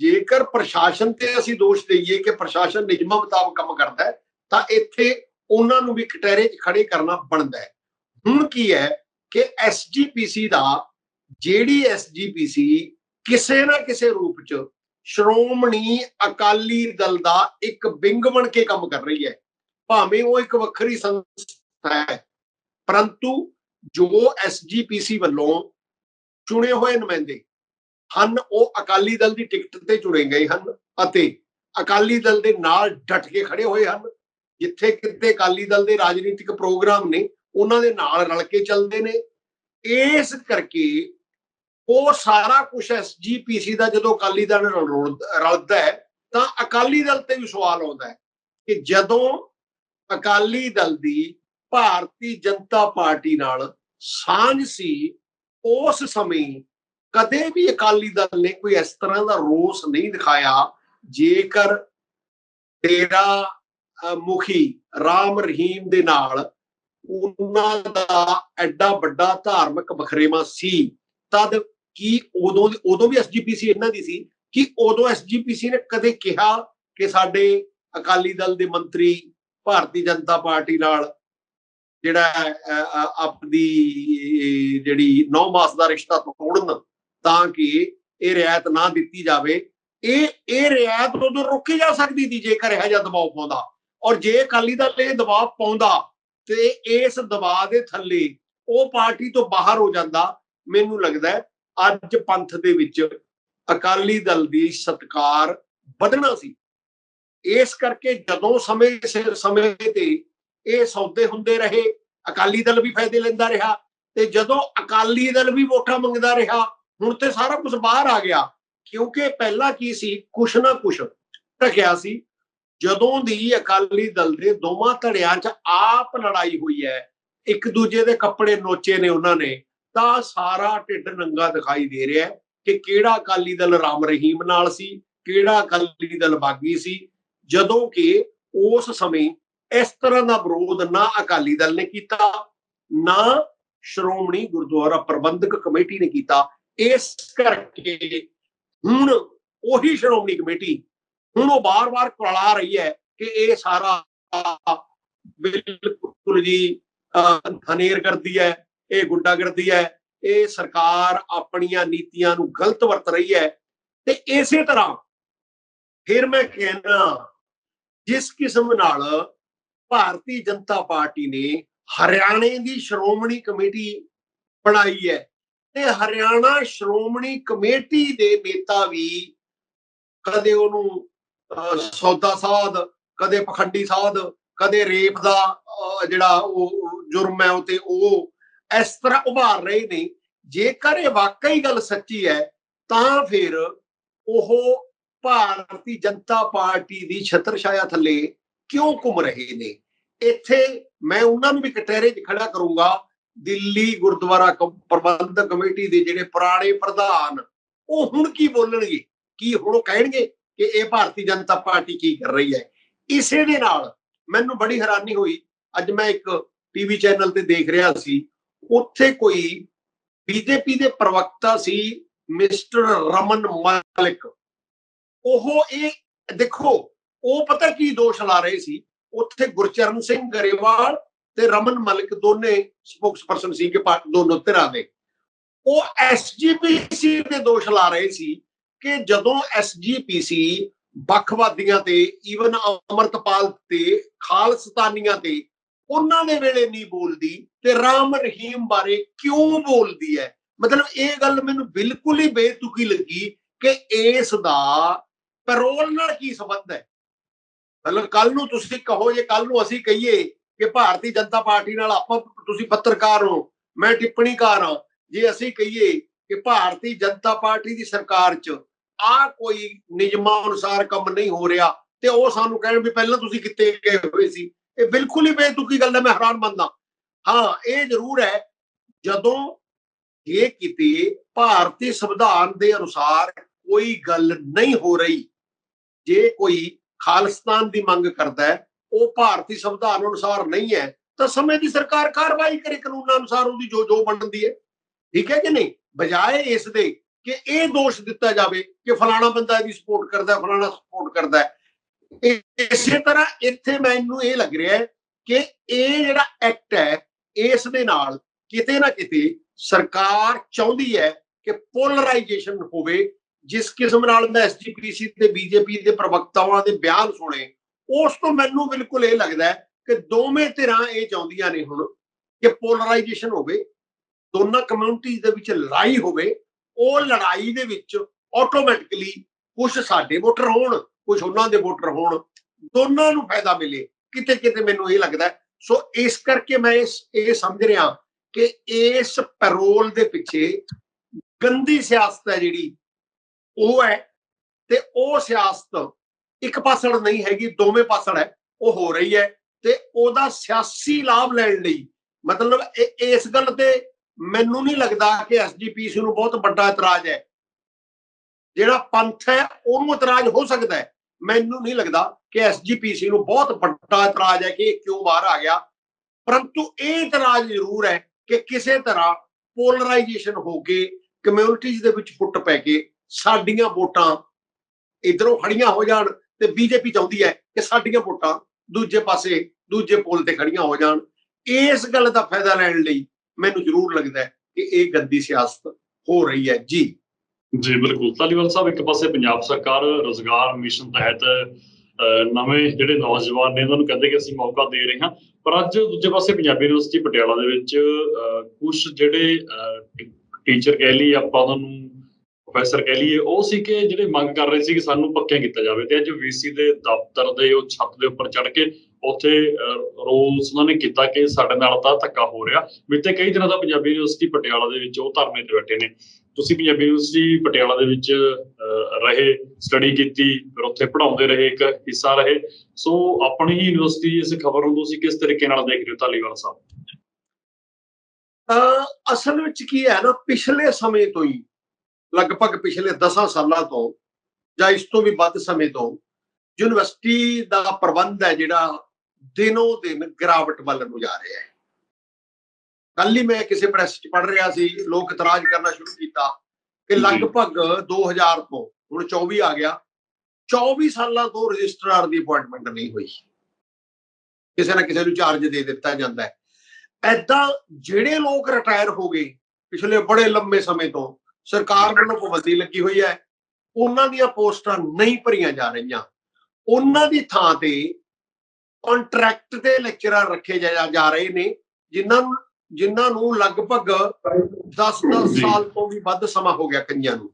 ਜੇਕਰ ਪ੍ਰਸ਼ਾਸਨ ਤੇ ਅਸੀਂ ਦੋਸ਼ ਦੇਈਏ ਕਿ ਪ੍ਰਸ਼ਾਸਨ ਨਿਯਮਾਂ ਮੁਤਾਬਕ ਕੰਮ ਕਰਦਾ ਹੈ, ਤਾਂ ਇੱਥੇ ਉਹਨਾਂ ਨੂੰ ਵੀ ਕਟਹਿਰੇ 'ਚ ਖੜੇ ਕਰਨਾ ਬਣਦਾ ਹੈ। ਹੁਣ ਕੀ ਹੈ ਕਿ ਐਸਜੀਪੀਸੀ ਦਾ, ਜਿਹੜੀ ਐਸਜੀਪੀਸੀ ਕਿਸੇ ਨਾ ਕਿਸੇ ਰੂਪ 'ਚ ਸ਼੍ਰੋਮਣੀ ਅਕਾਲੀ ਦਲ ਦਾ ਇੱਕ ਵਿੰਗ ਬਣ ਕੇ ਕੰਮ ਕਰ ਰਹੀ ਹੈ। ਭਾਵੇਂ ਉਹ ਇੱਕ ਵੱਖਰੀ ਸੰਸਥਾ ਹੈ, ਪਰੰਤੂ ਜੋ ਐਸਜੀਪੀਸੀ ਵੱਲੋਂ ਚੁਣੇ ਹੋਏ ਨੁਮਾਇੰਦੇ ਹਨ, ਉਹ ਅਕਾਲੀ ਦਲ ਦੀ ਟਿਕਟ ਤੇ ਚੁਣੇ ਗਏ ਹਨ ਅਤੇ ਅਕਾਲੀ ਦਲ ਦੇ ਨਾਲ ਡਟ ਕੇ ਖੜੇ ਹੋਏ ਹਨ, ਜਿੱਥੇ ਕਿਤੇ ਅਕਾਲੀ ਦਲ ਦੇ ਰਾਜਨੀਤਿਕ ਪ੍ਰੋਗਰਾਮ ਨੇ ਉਹਨਾਂ ਦੇ ਨਾਲ ਰਲ ਕੇ ਚੱਲਦੇ ਨੇ। ਇਸ ਕਰਕੇ ਉਹ ਸਾਰਾ ਕੁਝ ਐਸਜੀਪੀਸੀ ਦਾ ਜਦੋਂ ਅਕਾਲੀ ਦਲ ਰਲਦਾ ਹੈ, ਤਾਂ ਅਕਾਲੀ ਦਲ ਤੇ ਵੀ ਸਵਾਲ ਆਉਂਦਾ ਹੈ ਕਿ ਜਦੋਂ ਅਕਾਲੀ ਦਲ ਦੀ ਭਾਰਤੀ ਜਨਤਾ ਪਾਰਟੀ ਨਾਲ ਸਾਂਝ ਸੀ, ਉਸ ਸਮੇਂ ਕਦੇ ਵੀ ਅਕਾਲੀ ਦਲ ਨੇ ਕੋਈ ਇਸ ਤਰ੍ਹਾਂ ਦਾ ਰੋਸ ਨਹੀਂ ਦਿਖਾਇਆ, ਜੇਕਰ ਤੇਰਾ ਮੁਖੀ ਰਾਮ ਰਹੀਮ ਦੇ ਨਾਲ ਉਹਨਾਂ ਦਾ ਐਡਾ ਵੱਡਾ ਧਾਰਮਿਕ ਬਖਰੇਵਾ ਸੀ, ਤਦ ਕਿ ਉਦੋਂ ਉਦੋਂ ਵੀ ਐਸਜੀਪੀਸੀ ਇਹਨਾਂ ਦੀ ਸੀ ਕਿ ਉਦੋਂ ਐਸਜੀਪੀਸੀ ਨੇ ਕਦੇ ਕਿਹਾ ਕਿ ਸਾਡੇ ਅਕਾਲੀ ਦਲ ਦੇ ਮੰਤਰੀ ਭਾਰਤੀ ਜਨਤਾ ਪਾਰਟੀ ਨਾਲ ਜਿਹੜਾ ਆਪਦੀ ਜਿਹੜੀ ਨੌ ਮਾਸ ਦਾ ਰਿਸ਼ਤਾ ਤੋੜਨ ਤਾਂ ਕਿ ਇਹ ਰਿਆਇਤ ਨਾ ਦਿੱਤੀ ਜਾਵੇ, ਇਹ ਇਹ ਰਿਆਇਤ ਉਦੋਂ ਰੋਕੀ ਜਾ ਸਕਦੀ ਸੀ ਜੇਕਰ ਇਹ ਜਿਹਾ ਦਬਾਅ ਪਾਉਂਦਾ। ਔਰ ਜੇ ਅਕਾਲੀ ਦਲ ਇਹ ਦਬਾਅ ਪਾਉਂਦਾ ਤੇ ਇਸ ਦਬਾਅ ਦੇ ਥੱਲੇ ਉਹ ਪਾਰਟੀ ਤੋਂ ਬਾਹਰ ਹੋ ਜਾਂਦਾ, ਮੈਨੂੰ ਲੱਗਦਾ ਅੱਜ ਪੰਥ ਦੇ ਵਿੱਚ ਅਕਾਲੀ ਦਲ ਦੀ ਸਤਕਾਰ ਵਧਣਾ ਸੀ। ਇਸ ਕਰਕੇ ਜਦੋਂ ਸਮੇਂ ਸਿਰ ਸਮੇਂ ਤੇ ਇਹ ਸੌਦੇ ਹੁੰਦੇ ਰਹੇ, ਅਕਾਲੀ ਦਲ ਵੀ ਫਾਇਦੇ ਲੈਂਦਾ ਰਿਹਾ ਤੇ ਜਦੋਂ ਅਕਾਲੀ ਦਲ ਵੀ ਵੋਟਾਂ ਮੰਗਦਾ ਰਿਹਾ, ਹੁਣ ਤੇ ਸਾਰਾ ਕੁਝ ਬਾਹਰ ਆ ਗਿਆ। ਕਿਉਂਕਿ ਪਹਿਲਾਂ ਕੀ ਸੀ, ਕੁਛ ਨਾ ਕੁਛ ਟਕਿਆ ਸੀ। ਜਦੋਂ ਦੀ ਅਕਾਲੀ ਦਲ ਦੇ ਦੋਵਾਂ ਧੜਿਆਂ 'ਚ ਆਪ ਲੜਾਈ ਹੋਈ ਹੈ, ਇੱਕ ਦੂਜੇ ਦੇ ਕੱਪੜੇ ਨੋਚੇ ਨੇ ਉਹਨਾਂ ਨੇ ਤਾਂ ਸਾਰਾ ਢਿੱਡ ਨੰਗਾ ਦਿਖਾਈ ਦੇ ਰਿਹਾ ਹੈ ਕਿ ਕਿਹੜਾ ਅਕਾਲੀ ਦਲ ਰਾਮ ਰਹੀਮ ਨਾਲ ਸੀ, ਕਿਹੜਾ ਅਕਾਲੀ ਦਲ ਬਾਗੀ ਸੀ, ਜਦੋਂ ਕਿ ਉਸ ਸਮੇਂ ਇਸ ਤਰ੍ਹਾਂ ਦਾ ਵਿਰੋਧ ਨਾ ਅਕਾਲੀ ਦਲ ਨੇ ਕੀਤਾ, ਨਾ ਸ਼੍ਰੋਮਣੀ ਗੁਰਦੁਆਰਾ ਪ੍ਰਬੰਧਕ ਕਮੇਟੀ ਨੇ ਕੀਤਾ। ਇਸ ਕਰਕੇ ਹੁਣ ਉਹੀ ਸ਼੍ਰੋਮਣੀ ਕਮੇਟੀ, ਹੁਣ ਉਹ ਬਾਰ-ਬਾਰ ਕੁਰਲਾ ਰਹੀ ਹੈ ਕਿ ਇਹ ਸਾਰਾ ਬਿਲਕੁਲ ਜੀ ਹਨੇਰ ਕਰਦੀ ਹੈ। ਇਹ ਗੁੰਡਾਗਰਦੀ ਹੈ ਇਹ ਸਰਕਾਰ ਆਪਣੀਆਂ ਨੀਤੀਆਂ ਨੂੰ ਗਲਤ ਵਰਤ ਰਹੀ ਹੈ ਤੇ ਇਸੇ ਤਰ੍ਹਾਂ ਫਿਰ ਮੈਂ ਕਹਿਣਾ ਜਿਸ ਕਿਸਮ ਨਾਲ ਭਾਰਤੀ ਜਨਤਾ ਪਾਰਟੀ ਨੇ ਹਰਿਆਣੇ ਦੀ ਸ਼੍ਰੋਮਣੀ ਕਮੇਟੀ ਬਣਾਈ ਹੈ ਤੇ ਹਰਿਆਣਾ ਸ਼੍ਰੋਮਣੀ ਕਮੇਟੀ ਦੇ ਨੇਤਾ ਵੀ ਕਦੇ ਉਹਨੂੰ ਅਹ, ਸੌਦਾ ਸਾਧ ਕਦੇ ਪਖੰਡੀ ਸਾਧ ਕਦੇ ਰੇਪ ਦਾ ਜਿਹੜਾ ਉਹ ਜੁਰਮ ਹੈ ਉਹ ਤੇ ਉਹ ਇਸ ਤਰ੍ਹਾਂ ਉਭਾਰ ਰਹੇ ਨੇ। ਜੇਕਰ ਇਹ ਵਾਕਈ ਗੱਲ ਸੱਚੀ ਹੈ, ਤਾਂ ਫਿਰ ਉਹ ਭਾਰਤੀ ਜਨਤਾ ਪਾਰਟੀ ਦੀ ਛਤਰ ਛਾਇਆ ਥੱਲੇ ਕਿਉਂ ਘੁੰਮ ਰਹੇ ਨੇ? ਇੱਥੇ ਮੈਂ ਉਹਨਾਂ ਨੂੰ ਵੀ ਕਟਹਿਰੇ 'ਚ ਖੜਾ ਕਰੂੰਗਾ। ਦਿੱਲੀ ਗੁਰਦੁਆਰਾ ਪ੍ਰਬੰਧਕ ਕਮੇਟੀ ਦੇ ਜਿਹੜੇ ਪੁਰਾਣੇ ਪ੍ਰਧਾਨ, ਉਹ ਹੁਣ ਕੀ ਬੋਲਣਗੇ? ਕੀ ਹੁਣ ਉਹ ਕਹਿਣਗੇ ਕਿ ਇਹ ਭਾਰਤੀ ਜਨਤਾ ਪਾਰਟੀ ਕੀ ਕਰ ਰਹੀ ਹੈ? ਇਸੇ ਦੇ ਨਾਲ ਮੈਨੂੰ ਬੜੀ ਹੈਰਾਨੀ ਹੋਈ। ਅੱਜ ਮੈਂ ਇੱਕ ਟੀਵੀ ਚੈਨਲ ਤੇ ਦੇਖ ਰਿਹਾ ਸੀ। ਉੱਥੇ ਕੋਈ ਬੀਜੇਪੀ ਦੇ ਪ੍ਰਵਕਤਾ ਸੀ ਮਿਸਟਰ ਰਮਨ ਮਲਿਕ। ਉਹ ਇਹ ਦੇਖੋ, ਉਹ ਪਤਾ ਕੀ ਦੋਸ਼ ਲਾ ਰਹੇ ਸੀ? ਉੱਥੇ ਗੁਰਚਰਨ ਸਿੰਘ ਗਰੇਵਾਲ ਤੇ ਰਮਨ ਮਲਿਕ ਦੋਨੇ ਸਪੋਕਸਪਰਸਨ ਸੀ ਕਿ ਦੋਨੋਂ ਧਿਰਾਂ ਦੇ। ਉਹ ਐਸਜੀਪੀਸੀ ਦੇ ਦੋਸ਼ ਲਾ ਰਹੇ ਸੀ ਕਿ ਜਦੋਂ ਐਸਜੀਪੀਸੀ ਵੱਖਵਾਦੀਆਂ ਤੇ ਈਵਨ ਅਮਰਤਪਾਲ ਤੇ, ਖਾਲਸਤਾਨੀਆਂ ਤੇ ਉਹਨਾਂ ਦੇ ਵੇਲੇ ਨਹੀਂ ਬੋਲਦੀ ਤੇ ਰਾਮ ਰਹੀਮ ਬਾਰੇ ਕਿਉਂ ਬੋਲਦੀ ਹੈ? ਮਤਲਬ ਇਹ ਗੱਲ ਮੈਨੂੰ ਬਿਲਕੁਲ ਹੀ ਬੇਤੁਕੀ ਲੱਗੀ ਕਿ ਇਸ ਦਾ ਪੈਰੋਲ ਨਾਲ ਕੀ ਸੰਬੰਧ ਹੈ? ਮਤਲਬ ਕੱਲ ਨੂੰ ਤੁਸੀਂ ਕਹੋ ਜੇ ਕੱਲ ਨੂੰ ਅਸੀਂ ਕਹੀਏ ਕਿ ਭਾਰਤੀ ਜਨਤਾ ਪਾਰਟੀ ਨਾਲ ਆਪਾਂ ਤੁਸੀਂ ਪੱਤਰਕਾਰ ਹੋ, ਮੈਂ ਟਿੱਪਣੀਕਾਰ ਹਾਂ, ਜੇ ਅਸੀਂ ਕਹੀਏ ਕਿ ਭਾਰਤੀ ਜਨਤਾ ਪਾਰਟੀ ਦੀ ਸਰਕਾਰ 'ਚ ਆ ਕੋਈ ਨਿਯਮਾਂ ਅਨੁਸਾਰ ਕੰਮ ਨਹੀਂ ਹੋ ਰਿਹਾ ਤੇ ਉਹ ਸਾਨੂੰ ਕਹਿਣ ਵੀ ਪਹਿਲਾਂ ਤੁਸੀਂ ਕਿੱਥੇ ਗਏ ਹੋਏ ਸੀ? ਇਹ ਬਿਲਕੁਲ ਹੀ ਬੇਤੁਕੀ ਗੱਲ ਹੈ, ਮੈਂ ਹੈਰਾਨ ਮੰਨਦਾ। ਹਾਂ, ਇਹ ਜ਼ਰੂਰ ਹੈ, ਜਦੋਂ ਇਹ ਕਿਤੇ ਭਾਰਤੀ ਸੰਵਿਧਾਨ ਦੇ ਅਨੁਸਾਰ ਕੋਈ ਗੱਲ ਨਹੀਂ ਹੋ ਰਹੀ, ਜੇ ਕੋਈ ਖਾਲਿਸਤਾਨ ਦੀ ਮੰਗ ਕਰਦਾ ਹੈ, ਉਹ ਭਾਰਤੀ ਸੰਵਿਧਾਨ ਅਨੁਸਾਰ ਨਹੀਂ ਹੈ, ਤਾਂ ਸਮੇਂ ਦੀ ਸਰਕਾਰ ਕਾਰਵਾਈ ਕਰੇ, ਕਾਨੂੰਨਾਂ ਅਨੁਸਾਰ ਉਹਦੀ ਜੋ ਜੋ ਬਣਦੀ ਹੈ। ਠੀਕ ਹੈ ਕਿ ਨਹੀਂ? ਬਜਾਏ ਇਸ ਦੇ ਕਿ ਇਹ ਦੋਸ਼ ਦਿੱਤਾ ਜਾਵੇ ਕਿ ਫਲਾਣਾ ਬੰਦਾ ਇਹਦੀ ਸਪੋਰਟ ਕਰਦਾ, ਫਲਾਣਾ ਸਪੋਰਟ ਕਰਦਾ ਇਸੇ ਤਰ੍ਹਾਂ ਇੱਥੇ ਮੈਨੂੰ ਇਹ ਲੱਗ ਰਿਹਾ ਹੈ ਕਿ ਇਹ ਜਿਹੜਾ ਐਕਟ ਹੈ, ਇਸ ਦੇ ਨਾਲ ਕਿਤੇ ਨਾ ਕਿਤੇ ਸਰਕਾਰ ਚਾਹੁੰਦੀ ਹੈ ਕਿ ਪੋਲਰਾਈਜੇਸ਼ਨ ਹੋਵੇ, ਜਿਸ ਕਿਸਮ ਨਾਲ ਮੈਂ ਐਸਜੀਪੀਸੀ ਤੇ ਬੀਜੇਪੀ ਦੇ ਪ੍ਰਵਕਤਾਵਾਂ ਦੇ ਬਿਆਨ ਸੁਣੇ, ਉਸ ਤੋਂ ਮੈਨੂੰ ਬਿਲਕੁਲ ਇਹ ਲੱਗਦਾ ਹੈ ਕਿ ਦੋਵੇਂ ਧਿਰਾਂ ਇਹ ਚਾਹੁੰਦੀਆਂ ਨੇ ਹੁਣ ਕਿ ਪੋਲਰਾਈਜੇਸ਼ਨ ਹੋਵੇ, ਦੋਨਾਂ ਕਮਿਊਨਿਟੀਜ਼ ਦੇ ਵਿੱਚ ਲੜਾਈ ਹੋਵੇ, ਉਹ ਲੜਾਈ ਦੇ ਵਿੱਚ ਆਟੋਮੈਟਿਕਲੀ ਕੁਝ ਸਾਡੇ ਵੋਟਰ ਹੋਣ। ਕੁਝ ਉਹਨਾਂ ਦੇ ਵੋਟਰ ਹੋਣ, ਦੋਨਾਂ ਨੂੰ ਫਾਇਦਾ ਮਿਲੇ। ਕਿਤੇ ਕਿਤੇ ਮੈਨੂੰ ਇਹ ਲੱਗਦਾ ਸੋ ਇਸ ਕਰਕੇ ਮੈਂ ਇਸ, ਇਹ ਸਮਝ ਰਿਹਾ ਕਿ ਇਸ ਪੈਰੋਲ ਦੇ ਪਿੱਛੇ ਗੰਦੀ ਸਿਆਸਤ ਹੈ ਜਿਹੜੀ, ਉਹ ਹੈ ਤੇ ਉਹ ਸਿਆਸਤ ਇੱਕ ਪਾਸੜ ਨਹੀਂ ਹੈਗੀ, ਦੋਵੇਂ ਪਾਸੜ ਹੈ, ਉਹ ਹੋ ਰਹੀ ਹੈ ਤੇ ਉਹਦਾ ਸਿਆਸੀ ਲਾਭ ਲੈਣ ਲਈ ਮਤਲਬ ਇਹ- ਇਸ ਗੱਲ ਤੇ ਮੈਨੂੰ ਨਹੀਂ ਲੱਗਦਾ ਕਿ ਐਸਜੀਪੀਸੀ ਨੂੰ ਬਹੁਤ ਵੱਡਾ ਇਤਰਾਜ਼ ਹੈ। ਜਿਹੜਾ ਪੰਥ ਹੈ, ਉਹਨੂੰ ਇਤਰਾਜ਼ ਹੋ ਸਕਦਾ ਹੈ। ਮੈਨੂੰ ਨਹੀਂ ਲੱਗਦਾ ਕਿ ਐਸਜੀਪੀਸੀ ਨੂੰ ਬਹੁਤ ਵੱਡਾ ਇਤਰਾਜ਼ ਹੈ ਕਿ ਇਹ ਕਿਉਂ ਬਾਹਰ ਆ ਗਿਆ। ਪਰੰਤੂ ਇਹ ਇਤਰਾਜ਼ ਜ਼ਰੂਰ ਹੈ ਕਿ ਕਿਸੇ ਤਰ੍ਹਾਂ ਪੋਲਰਾਈਜੇਸ਼ਨ ਹੋ ਕੇ ਕਮਿਊਨਿਟੀਜ਼ ਦੇ ਵਿੱਚ ਫੁੱਟ ਪੈ ਕੇ ਸਾਡੀਆਂ ਵੋਟਾਂ ਇਧਰੋਂ ਖੜੀਆਂ ਹੋ ਜਾਣ ਤੇ ਬੀਜੇਪੀ ਚਾਹੁੰਦੀ ਹੈ ਕਿ ਸਾਡੀਆਂ ਵੋਟਾਂ ਦੂਜੇ ਪਾਸੇ, ਦੂਜੇ ਪੋਲ ਤੇ ਖੜੀਆਂ ਹੋ ਜਾਣ। ਇਸ ਗੱਲ ਦਾ ਫਾਇਦਾ ਲੈਣ ਲਈ ਮੈਨੂੰ ਜ਼ਰੂਰ ਲੱਗਦਾ ਕਿ ਇਹ ਗੰਦੀ ਸਿਆਸਤ ਹੋ ਰਹੀ ਹੈ। ਜੀ। ਜੀ, ਬਿਲਕੁਲ। ਧਾਲੀਵਾਲ ਸਾਹਿਬ, ਇੱਕ ਪਾਸੇ ਪੰਜਾਬ ਸਰਕਾਰ ਰੋਜ਼ਗਾਰ ਮਿਸ਼ਨ ਤਹਿਤ ਨਵੇਂ ਜਿਹੜੇ ਨੌਜਵਾਨ ਨੇ, ਉਹਨਾਂ ਨੂੰ ਕਹਿੰਦੇ ਕਿ ਅਸੀਂ ਮੌਕਾ ਦੇ ਰਹੇ ਹਾਂ। ਪਰ ਅੱਜ ਦੂਜੇ ਪਾਸੇ ਪੰਜਾਬੀ ਯੂਨੀਵਰਸਿਟੀ ਪਟਿਆਲਾ ਦੇ ਵਿੱਚ ਕੁਝ ਜਿਹੜੇ ਟੀਚਰ ਕਹਿ ਲਈ ਆਪਾਂ ਉਹਨਾਂ ਨੂੰ ਪ੍ਰੋਫੈਸਰ ਕਹਿ ਲਈਏ, ਉਹ ਸੀ ਕਿ ਜਿਹੜੇ ਮੰਗ ਕਰ ਰਹੇ ਸੀ ਕਿ ਸਾਨੂੰ ਪੱਕਿਆ ਕੀਤਾ ਜਾਵੇ। ਤੇ ਅੱਜ ਵੀਸੀ ਦੇ ਦਫ਼ਤਰ ਦੇ, ਉਹ ਛੱਤ ਦੇ ਉੱਪਰ ਚੜ ਕੇ ਉੱਥੇ ਰੋਲਸ ਉਹਨਾਂ ਨੇ ਕੀਤਾ ਕਿ ਸਾਡੇ ਨਾਲ ਤਾਂ ਧੱਕਾ ਹੋ ਰਿਹਾ। ਬੀਤੇ ਕਈ ਦਿਨਾਂ ਦਾ ਪੰਜਾਬੀ ਯੂਨੀਵਰਸਿਟੀ ਪਟਿਆਲਾ ਦੇ ਵਿੱਚ ਉਹ ਧਰਨੇ ਤੇ ਬੈਠੇ ਨੇ। ਤੁਸੀਂ ਪੰਜਾਬੀ ਯੂਨੀਵਰਸਿਟੀ ਪਟਿਆਲਾ ਦੇ ਵਿੱਚ ਰਹੇ ਸਟੱਡੀ ਕੀਤੀ, ਫਿਰ ਉੱਥੇ ਪੜ੍ਹਾਉਂਦੇ ਰਹੇ, ਇੱਕ ਹਿੱਸਾ ਰਹੇ। ਸੋ ਆਪਣੀ ਯੂਨੀਵਰਸਿਟੀ ਇਸ ਖਬਰ ਨੂੰ ਤੁਸੀਂ ਕਿਸ ਤਰੀਕੇ ਨਾਲ ਦੇਖ ਰਹੇ ਹੋ ਧਾਲੀਵਾਲ ਸਾਹਿਬ? ਅਹ, ਅਸਲ ਵਿੱਚ ਕੀ ਹੈ ਨਾ, ਪਿਛਲੇ ਸਮੇਂ ਤੋਂ ਹੀ, ਲਗਭਗ ਪਿਛਲੇ 10 ਸਾਲਾਂ ਤੋਂ, ਜਾਂ ਇਸ ਤੋਂ ਵੀ ਵੱਧ ਸਮੇਂ ਤੋਂ, ਯੂਨੀਵਰਸਿਟੀ ਦਾ ਪ੍ਰਬੰਧ ਹੈ ਜਿਹੜਾ ਦਿਨੋਂ ਦਿਨ ਗਿਰਾਵਟ ਵੱਲ ਨੂੰ ਜਾ ਰਿਹਾ ਹੈ। ਕੱਲ ਹੀ ਮੈਂ ਕਿਸੇ ਪ੍ਰੈਸ 'ਚ ਪੜ੍ਹ ਰਿਹਾ ਸੀ ਲੋਕ ਇਤਰਾਜ਼ ਕਰਨਾ ਸ਼ੁਰੂ ਕੀਤਾ ਕਿ। ਲਗਭਗ 2000 ਤੋਂ ਹੁਣ 24 ਆ ਗਿਆ। 24 ਸਾਲਾਂ ਤੋਂ ਰਜਿਸਟਰਾਰ ਦੀ ਅਪਾਇੰਟਮੈਂਟ ਨਹੀਂ ਹੋਈ। ਕਿਸੇ ਨਾ ਕਿਸੇ ਨੂੰ ਚਾਰਜ ਦੇ ਦਿੱਤਾ ਜਾਂਦਾ ਹੈ। ਐਦਾਂ ਜਿਹੜੇ ਲੋਕ ਰਿਟਾਇਰ ਹੋ ਗਏ ਪਿਛਲੇ ਬੜੇ ਲੰਮੇ ਸਮੇਂ ਤੋਂ ਸਰਕਾਰ ਵੱਲੋਂ ਪਾਬੰਦੀ ਲੱਗੀ ਹੋਈ ਹੈ। ਉਹਨਾਂ ਦੀਆਂ ਪੋਸਟਾਂ ਨਹੀਂ ਭਰੀਆਂ ਜਾ ਰਹੀਆਂ। ਉਹਨਾਂ ਦੀ ਥਾਂ ਤੇ ਕੰਟਰੈਕਟ ਤੇ ਲੈਕਚਰਰ ਰੱਖੇ ਜਾ ਜਾ ਰਹੇ ਨੇ ਜਿਨ੍ਹਾਂ ਨੂੰ ਜਿਨ੍ਹਾਂ ਨੂੰ ਲਗਭਗ 10-10 ਜੀ। ਸਾਲ ਤੋਂ ਵੀ ਵੱਧ ਸਮਾਂ ਹੋ ਗਿਆ ਕਈਆਂ ਨੂੰ।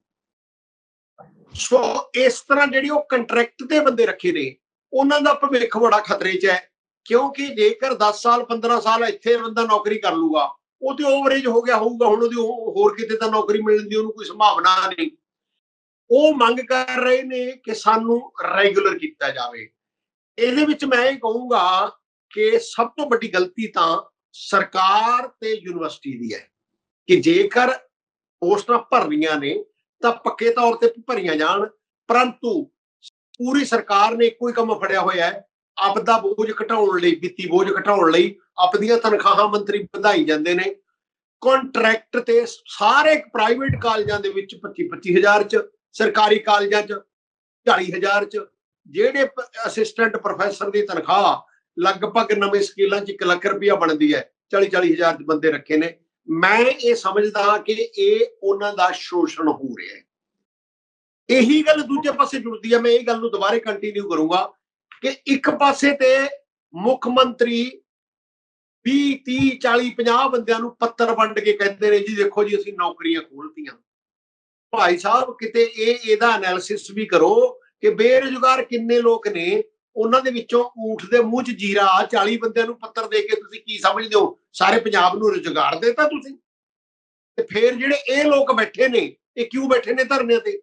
ਸੋ ਇਸ ਤਰ੍ਹਾਂ ਜਿਹੜੀ ਉਹ ਕੰਟਰੈਕਟ ਤੇ ਬੰਦੇ ਰੱਖੇ ਨੇ ਉਹਨਾਂ ਦਾ ਭਵਿੱਖ ਬੜਾ ਖਤਰੇ 'ਚ ਹੈ ਕਿਉਂਕਿ ਜੇਕਰ 10 ਸਾਲ 15 ਸਾਲ ਇੱਥੇ ਬੰਦਾ ਨੌਕਰੀ ਕਰ ਲੂਗਾ ਉਹ ਤੇ ਓਵਰੇਜ ਹੋ ਗਿਆ ਹੋਊਗਾ ਹੁਣ ਉਹਦੀ ਹੋਰ ਕਿਤੇ ਤਾਂ ਨੌਕਰੀ ਮਿਲਣ ਦੀ ਉਹਨੂੰ ਕੋਈ ਸੰਭਾਵਨਾ ਨਹੀਂ। ਉਹ ਮੰਗ ਕਰ ਰਹੇ ਨੇ ਕਿ ਸਾਨੂੰ ਰੈਗੂਲਰ ਕੀਤਾ ਜਾਵੇ। ਇਹਦੇ ਵਿੱਚ ਮੈਂ ਇਹ ਕਹੂੰਗਾ ਕਿ ਸਭ ਤੋਂ ਵੱਡੀ ਗਲਤੀ ਤਾਂ ਸਰਕਾਰ ਤੇ ਯੂਨੀਵਰਸਿਟੀ ਦੀ ਹੈ ਕਿ ਜੇਕਰ ਪੋਸਟਾਂ ਭਰਨੀਆਂ ਨੇ ਤਾਂ ਪੱਕੇ ਤੌਰ ਤੇ ਭਰੀਆਂ ਜਾਣ, ਪਰੰਤੂ ਪੂਰੀ ਸਰਕਾਰ ਨੇ ਇੱਕੋ ਹੀ ਕੰਮ ਫੜਿਆ ਹੋਇਆ ਹੈ, ਆਪਦਾ ਬੋਝ ਘਟਾਉਣ ਲਈ, ਵਿੱਤੀ ਬੋਝ ਘਟਾਉਣ ਲਈ ਆਪਦੀਆਂ ਤਨਖਾਹਾਂ ਮੰਤਰੀ ਵਧਾਈ ਜਾਂਦੇ ਨੇ। ਕੰਟਰੈਕਟ ਤੇ ਸਾਰੇ ਪ੍ਰਾਈਵੇਟ ਕਾਲਜਾਂ ਦੇ ਵਿੱਚ 25 25000 ਚ, ਸਰਕਾਰੀ ਕਾਲਜਾਂ ਚ 40000 ਚ ਜਿਹੜੇ ਅਸਿਸਟੈਂਟ ਪ੍ਰੋਫੈਸਰ ਦੀ ਤਨਖਾਹ ਲਗਭਗ ਨਵੇਂ ਸਕੇਲਾਂ 'ਚ 1 ਲੱਖ ਰੁਪਇਆ ਬਣਦੀ ਹੈ 40 40000 ਚ ਬੰਦੇ ਰੱਖੇ ਨੇ। ਮੈਂ ਇਹ ਸਮਝਦਾ ਹਾਂ ਕਿ ਇਹ ਉਹਨਾਂ ਦਾ ਸ਼ੋਸ਼ਣ ਹੋ ਰਿਹਾ ਹੈ। ਇਹੀ ਗੱਲ ਦੂਜੇ ਪਾਸੇ ਜੁੜਦੀ ਹੈ। ਮੈਂ ਇਹ ਗੱਲ ਨੂੰ ਦੁਬਾਰੇ ਕੰਟੀਨਿਊ ਕਰੂੰਗਾ ਕਿ ਇੱਕ ਪਾਸੇ ਤੇ ਮੁੱਖ ਮੰਤਰੀ 20 30 40 50 ਬੰਦਿਆਂ ਨੂੰ ਪੱਤਰ ਵੰਡ ਕੇ ਕਹਿੰਦੇ ਨੇ, ਜੀ ਦੇਖੋ ਜੀ, ਅਸੀਂ ਨੌਕਰੀਆਂ ਖੋਲਤੀਆਂ ਭਾਈ ਸਾਹਿਬ, ਕਿਤੇ ਇਹ, ਇਹਦਾ ਐਨਾਲਿਸਿਸ ਵੀ ਕਰੋ ਕਿ ਬੇਰੁਜ਼ਗਾਰ ਕਿੰਨੇ ਲੋਕ ਨੇ, ਉਹਨਾਂ ਦੇ ਵਿੱਚੋਂ ਊਠ ਦੇ ਮੂੰਹ 'ਚ ਜੀਰਾ 40 ਬੰਦਿਆਂ ਨੂੰ ਪੱਤਰ ਦੇ ਕੇ ਤੁਸੀਂ ਕੀ ਸਮਝਦੇ ਹੋ? ਸਾਰੇ ਪੰਜਾਬ ਨੂੰ ਰੁਜ਼ਗਾਰ ਦੇਤਾ ਤੁਸੀਂ। ਤੇ ਫਿਰ ਜਿਹੜੇ ਇਹ ਲੋਕ ਬੈਠੇ ਨੇ, ਇਹ ਕਿਉਂ ਬੈਠੇ ਨੇ ਧਰਨਿਆਂ ਤੇ?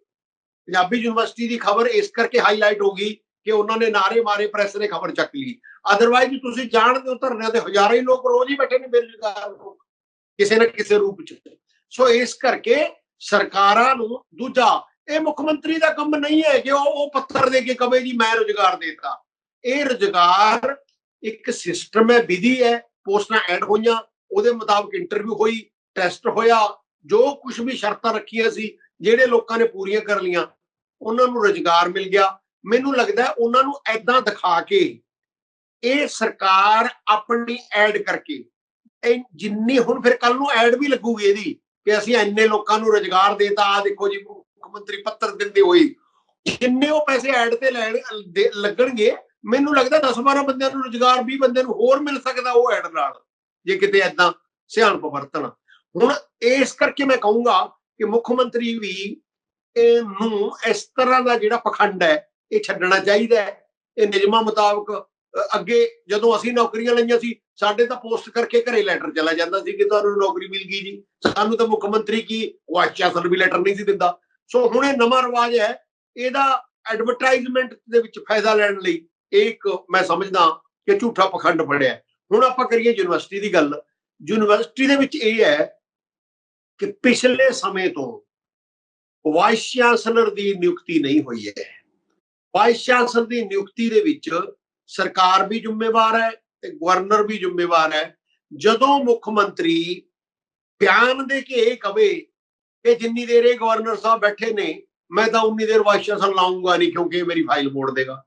ਪੰਜਾਬੀ ਯੂਨੀਵਰਸਿਟੀ ਦੀ ਖਬਰ ਇਸ ਕਰਕੇ ਹਾਈਲਾਈਟ ਹੋ ਗਈ ਕਿ ਉਹਨਾਂ ਨੇ ਨਾਰੇ ਮਾਰੇ ਪ੍ਰੈਸ ਨੇ ਖਬਰ ਚੱਕ ਲਈ। ਅਦਰਵਾਈਜ਼ ਤੁਸੀਂ ਜਾਣਦੇ ਹੋ ਧਰਨਿਆਂ ਤੇ ਹਜ਼ਾਰਾਂ ਹੀ ਲੋਕ ਰੋਜ਼ ਹੀ ਬੈਠੇ ਨੇ ਬੇਰੁਜ਼ਗਾਰ ਲੋਕ, ਕਿਸੇ ਨਾ ਕਿਸੇ ਰੂਪ ਚ। ਸੋ ਇਸ ਕਰਕੇ ਸਰਕਾਰਾਂ ਨੂੰ ਦੂਜਾ ਇਹ ਮੁੱਖ ਮੰਤਰੀ ਦਾ ਕੰਮ ਨਹੀਂ ਹੈ ਕਿ ਉਹ ਉਹ ਪੱਤਰ ਦੇ ਕੇ ਕਵੇ ਜੀ, ਮੈਂ ਰੁਜ਼ਗਾਰ ਦੇਤਾ। ਇਹ ਰੁਜ਼ਗਾਰ ਇੱਕ ਸਿਸਟਮ ਹੈ, ਵਿਧੀ ਹੈ। ਪੋਸਟਾਂ ਐਡ ਹੋਈਆਂ, ਉਹਦੇ ਮੁਤਾਬਕ ਇੰਟਰਵਿਊ ਹੋਈ ਟੈਸਟ ਹੋਇਆ, ਜੋ ਕੁਝ ਵੀ ਸ਼ਰਤਾਂ ਰੱਖੀਆਂ ਸੀ, ਜਿਹੜੇ ਲੋਕਾਂ ਨੇ ਪੂਰੀਆਂ ਕਰ ਲੀਆਂ ਉਹਨਾਂ ਨੂੰ ਰੁਜ਼ਗਾਰ ਮਿਲ ਗਿਆ। ਮੈਨੂੰ ਲੱਗਦਾ ਉਹਨਾਂ ਨੂੰ ਐਦਾਂ ਦਿਖਾ ਕੇ ਇਹ ਸਰਕਾਰ ਆਪਣੀ ਐਡ ਕਰਕੇ, ਇਹ ਜਿੰਨੀ ਹੁਣ ਫਿਰ ਕੱਲ ਨੂੰ ਐਡ ਵੀ ਲੱਗੂਗੀ ਇਹਦੀ, ਕਿ ਅਸੀਂ ਇੰਨੇ ਲੋਕਾਂ ਨੂੰ ਰੁਜ਼ਗਾਰ ਦੇਤਾ ਆ ਦੇਖੋ ਜੀ ਮੁੱਖ ਮੰਤਰੀ ਪੱਤਰ ਦਿੰਦੇ ਹੋਏ ਜਿੰਨੇ ਉਹ ਪੈਸੇ ਐਡ ਤੇ ਲੈਣ ਦੇ- ਲੱਗਣਗੇ, ਮੈਨੂੰ ਲੱਗਦਾ 10 12 ਬੰਦਿਆਂ ਨੂੰ ਰੁਜ਼ਗਾਰ 20 ਬੰਦਿਆਂ ਨੂੰ ਹੋਰ ਮਿਲ ਸਕਦਾ ਉਹ ਐਡ ਨਾਲ, ਜੇ ਕਿਤੇ ਐਦਾਂ ਸਿਆਣਪ ਵਰਤਣ। ਹੁਣ ਇਸ ਕਰਕੇ ਮੈਂ ਕਹੂੰਗਾ ਕਿ ਮੁੱਖ ਮੰਤਰੀ ਵੀ ਇਹ ਇਸ ਤਰ੍ਹਾਂ ਦਾ ਜਿਹੜਾ ਪਖੰਡ ਹੈ, ਇਹ ਛੱਡਣਾ ਚਾਹੀਦਾ ਹੈ। ਇਹ ਨਿਯਮਾਂ ਮੁਤਾਬਕ ਅੱਗੇ ਜਦੋਂ ਅਸੀਂ ਨੌਕਰੀਆਂ ਲਈਆਂ ਸੀ, ਸਾਡੇ ਤਾਂ ਪੋਸਟ ਕਰਕੇ ਘਰੇ ਲੈਟਰ ਚਲਾ ਜਾਂਦਾ ਸੀ ਕਿ ਤੁਹਾਨੂੰ ਨੌਕਰੀ ਮਿਲ ਗਈ ਜੀ। ਸਾਨੂੰ ਤਾਂ ਮੁੱਖ ਮੰਤਰੀ ਕੀ ਵਾਈਸ ਚਾਂਸਲਰ ਵੀ ਲੈਟਰ ਨਹੀਂ ਸੀ ਦਿੰਦਾ। ਸੋ ਹੁਣ ਇਹ ਨਵਾਂ ਰਿਵਾਜ ਹੈ, ਇਹਦਾ ਐਡਵਰਟਾਈਜ਼ਮੈਂਟ ਦੇ ਵਿੱਚ ਫਾਇਦਾ ਲੈਣ ਲਈ ਇਹ ਇੱਕ ਮੈਂ ਸਮਝਦਾ ਕਿ ਝੂਠਾ ਪਖੰਡ ਫੜਿਆ ਹੁਣ ਆਪਾਂ ਕਰੀਏ ਯੂਨੀਵਰਸਿਟੀ ਦੀ ਗੱਲ। ਯੂਨੀਵਰਸਿਟੀ ਦੇ ਵਿੱਚ ਇਹ ਹੈ ਕਿ ਪਿਛਲੇ ਸਮੇਂ ਤੋਂ ਵਾਈਸ ਚਾਂਸਲਰ ਦੀ ਨਿਯੁਕਤੀ ਨਹੀਂ ਹੋਈ ਹੈ। ਵਾਈਸ ਚਾਂਸਲਰ ਦੀ ਨਿਯੁਕਤੀ ਦੇ ਵਿੱਚ ਸਰਕਾਰ ਵੀ ਜ਼ਿੰਮੇਵਾਰ ਹੈ ਤੇ ਗਵਰਨਰ ਵੀ ਜ਼ਿੰਮੇਵਾਰ ਹੈ। ਜਦੋਂ ਮੁੱਖ ਮੰਤਰੀ ਬਿਆਨ ਦੇ ਕੇ ਇਹ ਕਵੇ ਕਿ ਜਿੰਨੀ ਦੇਰ ਇਹ ਗਵਰਨਰ ਸਾਹਿਬ ਬੈਠੇ ਨੇ, ਮੈਂ ਤਾਂ ਉਨੀ ਦੇਰ ਵਾਈਸ ਚਾਂਸਲਰ ਲਾਉਂਗਾ ਨਹੀਂ, ਕਿਉਂਕਿ ਇਹ ਮੇਰੀ ਫਾਈਲ ਮੋੜ ਦੇਗਾ।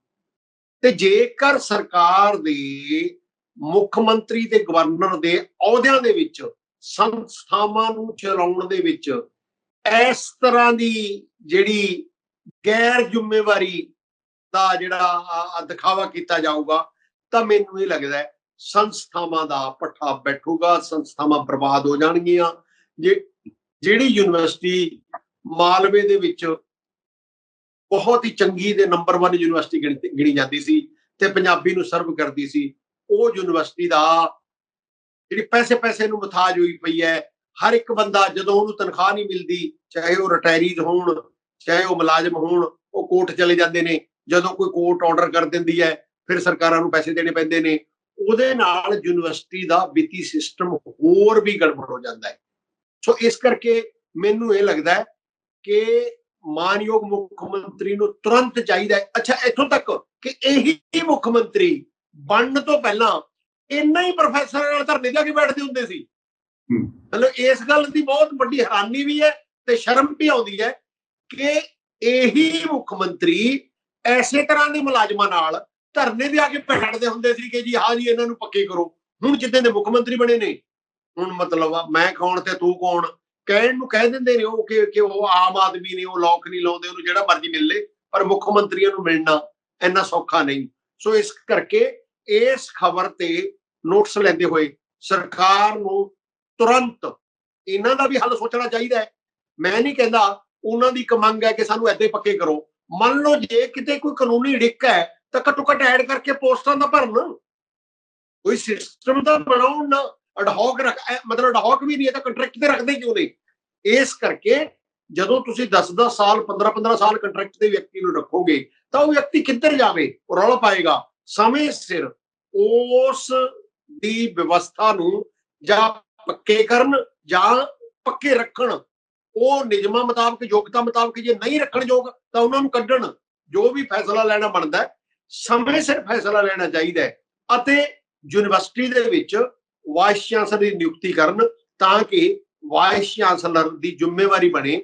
ਤੇ ਜੇਕਰ ਸਰਕਾਰ ਦੇ ਮੁੱਖ ਮੰਤਰੀ ਤੇ ਗਵਰਨਰ ਦੇ ਅਹੁਦਿਆਂ ਦੇ ਵਿੱਚ, ਸੰਸਥਾਵਾਂ ਨੂੰ ਚਲਾਉਣ ਦੇ ਵਿੱਚ ਇਸ ਤਰ੍ਹਾਂ ਦੀ ਜਿਹੜੀ ਗੈਰ ਜ਼ਿੰਮੇਵਾਰੀ ਦਾ ਜਿਹੜਾ ਦਿਖਾਵਾ ਕੀਤਾ ਜਾਊਗਾ, ਤਾਂ ਮੈਨੂੰ ਇਹ ਲੱਗਦਾ ਸੰਸਥਾਵਾਂ ਦਾ ਪੱਠਾ ਬੈਠੂਗਾ, ਸੰਸਥਾਵਾਂ ਬਰਬਾਦ ਹੋ ਜਾਣਗੀਆਂ। ਜੇ ਜਿਹੜੀ ਯੂਨੀਵਰਸਿਟੀ ਮਾਲਵੇ ਦੇ ਵਿੱਚ ਬਹੁਤ ਹੀ ਚੰਗੀ ਦੇ ਨੰਬਰ 1 ਯੂਨੀਵਰਸਿਟੀ ਗਿਣੀ ਗਿਣੀ ਜਾਂਦੀ ਸੀ ਤੇ ਪੰਜਾਬੀ ਨੂੰ ਸਰਵ ਕਰਦੀ ਸੀ, ਉਹ ਯੂਨੀਵਰਸਿਟੀ ਦਾ ਜਿਹੜੀ ਪੈਸੇ ਪੈਸੇ ਨੂੰ ਮਥਾਜ ਹੋਈ ਪਈ ਹੈ, ਹਰ ਇੱਕ ਬੰਦਾ ਜਦੋਂ ਉਹਨੂੰ ਤਨਖਾਹ ਨਹੀਂ ਮਿਲਦੀ, ਚਾਹੇ ਉਹ ਰਿਟਾਇਰੀਜ਼ ਹੋਣ, ਚਾਹੇ ਉਹ ਮੁਲਾਜ਼ਮ ਹੋਣ, ਉਹ ਕੋਰਟ ਚਲੇ ਜਾਂਦੇ ਨੇ, ਜਦੋਂ ਕੋਈ ਕੋਰਟ ਆਰਡਰ ਕਰ ਦਿੰਦੀ ਹੈ, ਫਿਰ ਸਰਕਾਰਾਂ ਨੂੰ ਪੈਸੇ ਦੇਣੇ ਪੈਂਦੇ ਨੇ, ਉਹਦੇ ਨਾਲ ਯੂਨੀਵਰਸਿਟੀ ਦਾ ਵਿੱਤੀ ਸਿਸਟਮ ਹੋਰ ਵੀ ਗੜਬੜ ਹੋ ਜਾਂਦਾ ਹੈ। ਸੋ ਇਸ ਕਰਕੇ ਮੈਨੂੰ ਇਹ ਲੱਗਦਾ ਹੈ ਕਿ ਮਾਨਯੋਗ ਮੁੱਖ ਮੰਤਰੀ ਨੂੰ ਤੁਰੰਤ ਚਾਹੀਦਾ ਹੈ। ਅੱਛਾ ਇੱਥੋਂ ਤੱਕ ਕਿ ਇਹੀ ਮੁੱਖ ਮੰਤਰੀ ਬਣਨ ਤੋਂ ਪਹਿਲਾਂ ਇੰਨਾ ਹੀ ਪ੍ਰੋਫੈਸਰ ਨਾਲ ਧਰਨੇ ਜਾ ਕੇ ਬੈਠਦੇ ਹੁੰਦੇ ਸੀ। ਮਤਲਬ ਇਸ ਗੱਲ ਦੀ ਬਹੁਤ ਵੱਡੀ ਹੈਰਾਨੀ ਵੀ ਹੈ ਤੇ ਸ਼ਰਮ ਵੀ ਆਉਂਦੀ ਹੈ ਕਿ ਇਹੀ ਮੁੱਖ ਮੰਤਰੀ ਐਸੇ ਤਰ੍ਹਾਂ ਦੇ ਮੁਲਾਜ਼ਮਾਂ ਨਾਲ ਧਰਨੇ ਦੇ ਆ ਕੇ ਬੈਠਦੇ ਹੁੰਦੇ ਸੀ ਕਿ ਜੀ ਹਾਂ ਜੀ ਇਹਨਾਂ ਨੂੰ ਪੱਕੇ ਕਰੋ। ਹੁਣ ਜਿੱਦਾਂ ਦੇ ਮੁੱਖ ਮੰਤਰੀ ਬਣੇ ਨੇ ਹੁਣ ਮਤਲਬ ਆ, ਮੈਂ ਕੌਣ ਤੇ ਤੂੰ ਕੌਣ? ਕਹਿਣ ਨੂੰ ਕਹਿ ਦਿੰਦੇ ਨੇ ਉਹ ਕਿ ਕਿ ਉਹ ਆਮ ਆਦਮੀ ਨੇ ਉਹ ਲੋਕ ਨਹੀਂ ਲਾਉਂਦੇ ਉਹਨੂੰ ਜਿਹੜਾ ਮਰਜ਼ੀ ਮਿਲ ਲੇ ਪਰ ਮੁੱਖ ਮੰਤਰੀਆਂ ਨੂੰ ਮਿਲਣਾ ਇੰਨਾ ਸੌਖਾ ਨਹੀਂ। ਸੋ ਇਸ ਕਰਕੇ ਇਸ ਖਬਰ ਤੇ ਨੋਟਿਸ ਲੈਂਦੇ ਹੋਏ ਸਰਕਾਰ ਨੂੰ ਤੁਰੰਤ ਇਹਨਾਂ ਦਾ ਵੀ ਹੱਲ ਸੋਚਣਾ ਚਾਹੀਦਾ ਹੈ। ਮੈਂ ਨਹੀਂ ਕਹਿੰਦਾ ਉਹਨਾਂ ਦੀ ਇੱਕ ਮੰਗ ਹੈ ਕਿ ਸਾਨੂੰ ਐਦੇ ਪੱਕੇ ਕਰੋ। ਮੰਨ ਲਓ ਜੇ ਕਿਤੇ ਕੋਈ ਕਾਨੂੰਨੀ ਡਿੱਕ ਹੈ ਤਾਂ ਘੱਟੋ ਘੱਟ ਐਡ ਕਰਕੇ ਪੋਸਟਾਂ ਦਾ ਭਰਨ। ਕੋਈ ਸਿਸਟਮ ਤਾਂ ਬਣਾਉਣ ਨਾ ਅਡਹੌਕ ਰੱਖ ਮਤਲਬ ਅਡਹੌਕ ਵੀ ਨਹੀਂ ਹੈ ਤਾਂ ਕੰਟਰੈਕਟ ਤੇ ਰੱਖਦੇ ਕਿਉਂ ਨਹੀਂ ਇਸ ਕਰਕੇ ਜਦੋਂ ਤੁਸੀਂ 10-10 ਸਾਲ 15-15 ਸਾਲ ਕੰਟਰੈਕਟ ਦੇ ਵਿਅਕਤੀ ਨੂੰ ਰੱਖੋਗੇ, ਤਾਂ ਉਹ ਵਿਅਕਤੀ ਕਿੱਧਰ ਜਾਵੇ? ਉਹ ਰੌਲਾ ਪਾਏਗਾ। ਸਮੇਂ ਸਿਰ ਉਸ ਦੀ ਵਿਵਸਥਾ ਨੂੰ ਜਾਂ ਪੱਕੇ ਕਰਨ ਜਾਂ ਪੱਕੇ ਰੱਖਣ, ਉਹ ਨਿਯਮਾਂ ਮੁਤਾਬਕ, ਯੋਗਤਾ ਮੁਤਾਬਕ ਜੇ ਨਹੀਂ ਰੱਖਣ ਯੋਗ, ਤਾਂ ਉਹਨਾਂ ਨੂੰ ਕੱਢਣ। ਜੋ ਵੀ ਫੈਸਲਾ ਲੈਣਾ ਬਣਦਾ ਸਮੇਂ ਸਿਰ ਫੈਸਲਾ ਲੈਣਾ ਚਾਹੀਦਾ ਹੈ। ਅਤੇ ਯੂਨੀਵਰਸਿਟੀ ਦੇ ਵਿੱਚ ਵਾਈਸ ਚਾਂਸਲਰ ਦੀ ਨਿਯੁਕਤੀ ਕਰਨ ਤਾਂ ਕਿ ਵਾਈਸ ਚਾਂਸਲਰ ਦੀ ਜ਼ਿੰਮੇਵਾਰੀ ਬਣੇ।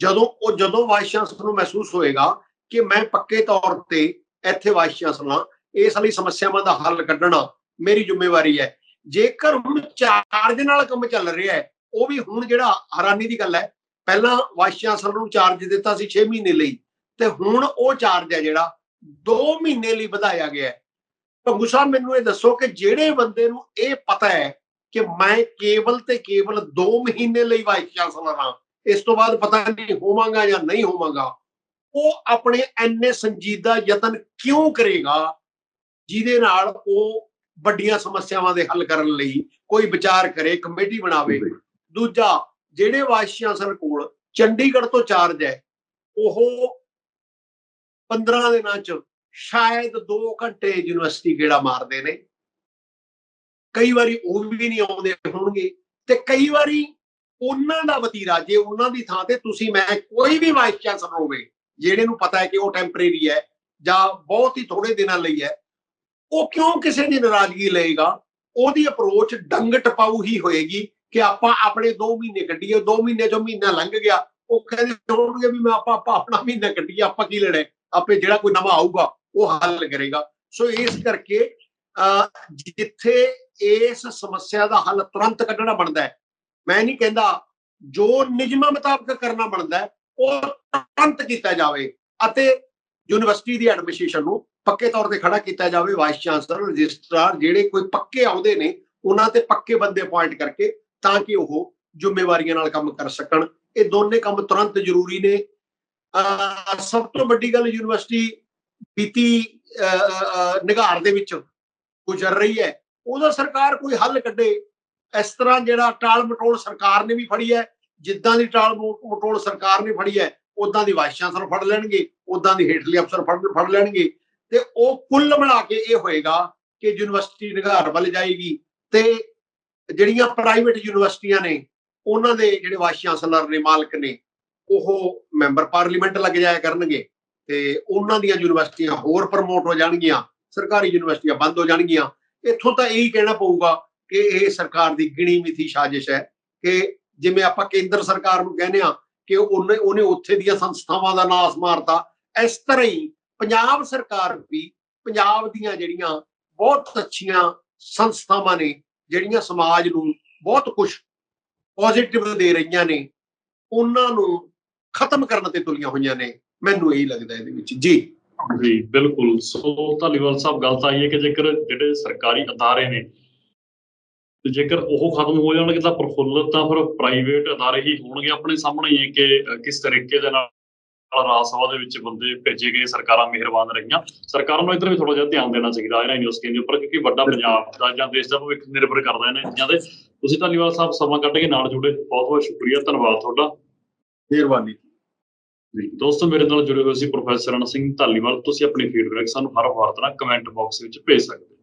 ਜਦੋਂ ਉਹ ਜਦੋਂ ਵਾਈਸ ਚਾਂਸਲਰ ਨੂੰ ਮਹਿਸੂਸ ਹੋਏਗਾ ਕਿ ਮੈਂ ਪੱਕੇ ਤੌਰ ਤੇ ਇੱਥੇ ਵਾਈਸ ਚਾਂਸਲਰ ਇਸ ਲਈ ਸਮੱਸਿਆਵਾਂ ਦਾ ਹੱਲ ਕੱਢਣਾ ਮੇਰੀ ਜ਼ਿੰਮੇਵਾਰੀ ਹੈ। ਜੇਕਰ ਹੁਣ ਚਾਰਜ ਨਾਲ ਕੰਮ ਚੱਲ ਰਿਹਾ ਹੈ, ਉਹ ਵੀ ਹੁਣ ਜਿਹੜਾ ਹੈਰਾਨੀ ਦੀ ਗੱਲ ਹੈ। ਪਹਿਲਾਂ ਵਾਈਸ ਚਾਂਸਲਰ ਨੂੰ ਚਾਰਜ ਦਿੱਤਾ ਸੀ 6 ਮਹੀਨੇ ਲਈ, ਤੇ ਹੁਣ ਉਹ ਚਾਰਜ ਹੈ ਜਿਹੜਾ 2 ਮਹੀਨੇ ਲਈ ਵਧਾਇਆ ਗਿਆ ਭੰਗੂ ਸਾਹਿਬ ਮੈਨੂੰ ਇਹ ਦੱਸੋ ਕਿ ਜਿਹੜੇ ਬੰਦੇ ਨੂੰ ਇਹ ਪਤਾ ਹੈ ਕਿ ਮੈਂ ਕੇਵਲ ਤੇ ਕੇਵਲ 2 ਮਹੀਨੇ ਲਈ ਵਾਈਸ ਚਾਂਸਲਰ ਹਾਂ ਇਸ ਤੋਂ ਬਾਅਦ ਪਤਾ ਨਹੀਂ ਹੋਵਾਂਗਾ ਜਾਂ ਨਹੀਂ ਹੋਵਾਂਗਾ ਉਹ ਆਪਣੇ ਐਨੇ ਸੰਜੀਦਾ ਯਤਨ ਕਿਉਂ ਕਰੇਗਾ ਜਿਹਦੇ ਨਾਲ ਉਹ ਵੱਡੀਆਂ ਸਮੱਸਿਆਵਾਂ ਦੇ ਹੱਲ ਕਰਨ ਲਈ ਕੋਈ ਵਿਚਾਰ ਕਰੇ ਕਮੇਟੀ ਬਣਾਵੇ। ਦੂਜਾ ਜਿਹੜੇ ਵਾਈਸ ਚਾਂਸਲਰ ਕੋਲ ਚੰਡੀਗੜ੍ਹ ਤੋਂ ਚਾਰਜ ਹੈ ਉਹ 15 ਦਿਨਾਂ ਚ ਸ਼ਾਇਦ 2 ਘੰਟੇ ਯੂਨੀਵਰਸਿਟੀ ਗੇੜਾ ਮਾਰਦੇ ਨੇ। ਕਈ ਵਾਰੀ ਉਹ ਵੀ ਨਹੀਂ ਆਉਂਦੇ ਹੋਣਗੇ ਤੇ ਕਈ ਵਾਰੀ ਉਹਨਾਂ ਦਾ ਵਤੀਰਾ, ਜੇ ਉਹਨਾਂ ਦੀ ਥਾਂ ਤੇ ਤੁਸੀਂ, ਮੈਂ ਕੋਈ ਵੀ ਵਾਈਸ ਚਾਂਸਲਰ ਹੋਵੇ, ਜਿਹੜੇ ਨੂੰ ਪਤਾ ਹੈ ਕਿ ਉਹ ਟੈਂਪਰੇਰੀ ਹੈ ਜਾਂ ਬਹੁਤ ਹੀ ਥੋੜੇ ਦਿਨਾਂ ਲਈ ਹੈ, ਉਹ ਕਿਉਂ ਕਿਸੇ ਦੀ ਨਾਰਾਜ਼ਗੀ ਲਏਗਾ? ਉਹਦੀ ਅਪਰੋਚ ਡੰਗ ਟਪਾਊ ਹੀ ਹੋਏਗੀ ਕਿ ਆਪਾਂ ਆਪਣੇ 2 ਮਹੀਨੇ ਕੱਢੀਏ 2 ਮਹੀਨੇ ਚੋਂ ਮਹੀਨਾ ਲੰਘ ਗਿਆ, ਉਹ ਕਹਿੰਦੇ ਹੋਣਗੇ ਵੀ ਮੈਂ ਆਪਾਂ ਆਪਾਂ ਆਪਣਾ ਮਹੀਨਾ ਕੱਢੀਏ, ਆਪਾਂ ਕੀ ਲੈਣਾ ਆਪੇ ਜਿਹੜਾ ਕੋਈ ਨਵਾਂ ਆਊਗਾ ਉਹ ਹੱਲ ਕਰੇਗਾ। ਸੋ ਇਸ ਕਰਕੇ ਜਿੱਥੇ ਇਸ ਸਮੱਸਿਆ ਦਾ ਹੱਲ ਤੁਰੰਤ ਕੱਢਣਾ ਬਣਦਾ ਹੈ, ਮੈਂ ਨਹੀਂ ਕਹਿੰਦਾ ਜੋ ਨਿਯਮਾਂ ਮੁਤਾਬਕ ਕਰਨਾ ਬਣਦਾ ਉਹ ਤੁਰੰਤ ਕੀਤਾ ਜਾਵੇ ਅਤੇ ਯੂਨੀਵਰਸਿਟੀ ਦੀ ਐਡਮਿਨਿਸਟ੍ਰੇਸ਼ਨ ਨੂੰ ਪੱਕੇ ਤੌਰ ਤੇ ਖੜਾ ਕੀਤਾ ਜਾਵੇ, ਵਾਈਸ ਚਾਂਸਲਰ, ਰਜਿਸਟਰਾਰ ਜਿਹੜੇ ਕੋਈ ਪੱਕੇ ਆਉਂਦੇ ਨੇ, ਉਹਨਾਂ ਤੇ ਪੱਕੇ ਬੰਦੇ ਅਪਾਇੰਟ ਕਰਕੇ ਤਾਂ ਕਿ ਉਹ ਜ਼ਿੰਮੇਵਾਰੀਆਂ ਨਾਲ ਕੰਮ ਕਰ ਸਕਣ। ਇਹ ਦੋਨੇ ਕੰਮ ਤੁਰੰਤ ਜ਼ਰੂਰੀ ਨੇ। ਅਹ ਸਭ ਤੋਂ ਵੱਡੀ ਗੱਲ ਯੂਨੀਵਰਸਿਟੀ ਬੀਤੀ ਨਿਗਾਰ ਦੇ ਵਿੱਚ ਗੁਜ਼ਰ ਰਹੀ ਹੈ। ਉਹਦਾ ਸਰਕਾਰ ਕੋਈ ਹੱਲ ਕੱਢੇ। ਇਸ ਤਰ੍ਹਾਂ ਜਿਹੜਾ ਟਾਲ ਮਟੋਲ ਸਰਕਾਰ ਨੇ ਵੀ ਫੜੀ ਹੈ, ਜਿੱਦਾਂ ਦੀ ਟਾਲ ਮੋ- ਮਟੋਲ ਸਰਕਾਰ ਨੇ ਫੜੀ ਹੈ ਉਦਾਂ ਦੀ ਵਾਈਸ ਚਾਂਸਲਰ ਫੜ ਲੈਣਗੇ ਉਦਾਂ ਦੀ ਹੇਠਲੇ ਅਫਸਰ ਫੜ ਫੜ ਲੈਣਗੇ। ਤੇ ਉਹ ਕੁੱਲ ਮਿਲਾ ਕੇ ਇਹ ਹੋਏਗਾ ਕਿ ਯੂਨੀਵਰਸਿਟੀ ਨਿਗਾਰ ਵੱਲ ਜਾਏਗੀ ਤੇ ਜਿਹੜੀਆਂ ਪ੍ਰਾਈਵੇਟ ਯੂਨੀਵਰਸਿਟੀਆਂ ਨੇ, ਉਹਨਾਂ ਦੇ ਜਿਹੜੇ ਵਾਈਸ ਚਾਂਸਲਰ ਨੇ ਮਾਲਕ ਨੇ, ਉਹ ਮੈਂਬਰ ਪਾਰਲੀਮੈਂਟ ਲੱਗ ਜਾਇਆ ਕਰਨਗੇ। ਤੇ ਉਹਨਾਂ ਦੀਆਂ ਯੂਨੀਵਰਸਿਟੀਆਂ ਹੋਰ ਪ੍ਰਮੋਟ ਹੋ ਜਾਣਗੀਆਂ, ਸਰਕਾਰੀ ਯੂਨੀਵਰਸਿਟੀਆਂ ਬੰਦ ਹੋ ਜਾਣਗੀਆਂ। ਇੱਥੋਂ ਤਾਂ ਇਹੀ ਕਹਿਣਾ ਪਊਗਾ ਕਿ ਇਹ ਸਰਕਾਰ ਦੀ ਗਿਣੀ ਮਿਥੀ ਸਾਜ਼ਿਸ਼ ਹੈ ਕਿ ਜਿਵੇਂ ਆਪਾਂ ਕੇਂਦਰ ਸਰਕਾਰ ਨੂੰ ਕਹਿੰਦੇ ਆ ਕਿ ਉਹਨੇ ਉਹਨੇ ਉੱਥੇ ਦੀਆਂ ਸੰਸਥਾਵਾਂ ਦਾ ਨਾਸ ਮਾਰਤਾ, ਇਸ ਤਰ੍ਹਾਂ ਹੀ ਪੰਜਾਬ ਸਰਕਾਰ ਵੀ ਪੰਜਾਬ ਦੀਆਂ ਜਿਹੜੀਆਂ ਬਹੁਤ ਅੱਛੀਆਂ ਸੰਸਥਾਵਾਂ ਨੇ, ਜਿਹੜੀਆਂ ਸਮਾਜ ਨੂੰ ਬਹੁਤ ਕੁਝ ਪੋਜ਼ਿਟਿਵ ਦੇ ਰਹੀਆਂ ਨੇ, ਉਹਨਾਂ ਨੂੰ ਖਤਮ ਕਰਨ ਤੇ ਤੁਲੀਆਂ ਹੋਈਆਂ ਨੇ। ਮੈਨੂੰ ਇਹੀ ਲੱਗਦਾ ਇਹਦੇ ਵਿੱਚ। ਜੀ। ਜੀ ਬਿਲਕੁਲ। ਸੋ ਧਾਲੀਵਾਲ ਸਾਹਿਬ ਗੱਲ ਤਾਂ ਇਹ ਹੈ ਕਿ ਜੇਕਰ ਜਿਹੜੇ ਸਰਕਾਰੀ ਅਦਾਰੇ ਨੇ ਤੇ ਜੇਕਰ ਉਹ ਖਤਮ ਹੋ ਜਾਣਗੇ ਤਾਂ ਪ੍ਰਫੁੱਲਤ ਤਾਂ ਫਿਰ ਪ੍ਰਾਈਵੇਟ ਅਦਾਰੇ ਹੀ ਹੋਣਗੇ ਆਪਣੇ ਸਾਹਮਣੇ ਹੀ ਕਿ ਕਿਸ ਤਰੀਕੇ ਦੇ ਨਾਲ ਰਾਜ ਸਭਾ ਦੇ ਵਿੱਚ ਬੰਦੇ ਭੇਜੇ ਗਏ ਸਰਕਾਰਾਂ ਮਿਹਰਬਾਨ ਰਹੀਆਂ। ਸਰਕਾਰਾਂ ਨੂੰ ਇਧਰ ਵੀ ਥੋੜਾ ਜਿਹਾ ਧਿਆਨ ਦੇਣਾ ਚਾਹੀਦਾ ਇਹਨਾਂ ਯੂਨੀਵਰਸਿਟੀਆਂ ਦੇ ਉੱਪਰ ਕਿਉਂਕਿ ਵੱਡਾ ਪੰਜਾਬ ਦਾ ਜਾਂ ਦੇਸ਼ ਦਾ ਭਵਿੱਖ ਨਿਰਭਰ ਕਰਦਾ ਇਹਨਾਂ ਚੀਜ਼ਾਂ ਤੇ। ਤੁਸੀਂ ਧਾਲੀਵਾਲ ਸਾਹਿਬ ਸਮਾਂ ਕੱਢ ਕੇ ਨਾਲ ਜੁੜੇ। ਬਹੁਤ ਬਹੁਤ ਸ਼ੁਕਰੀਆ ਧੰਨਵਾਦ ਤੁਹਾਡਾ। ਮਿਹਰਬਾਨੀ। ਦੋਸਤੋ, ਮੇਰੇ ਨਾਲ ਜੁੜੇ ਹੋਏ ਸੀ ਪ੍ਰੋਫੈਸਰ ਅਨ ਸਿੰਘ ਧਾਲੀਵਾਲ ਤੁਸੀਂ ਆਪਣੀ ਫੀਡਬੈਕ ਸਾਨੂੰ ਹਰ ਵਾਰ ਤਰ੍ਹਾਂ ਕਮੈਂਟ ਬਾਕਸ ਵਿੱਚ ਭੇਜ ਸਕਦੇ ਹੋ।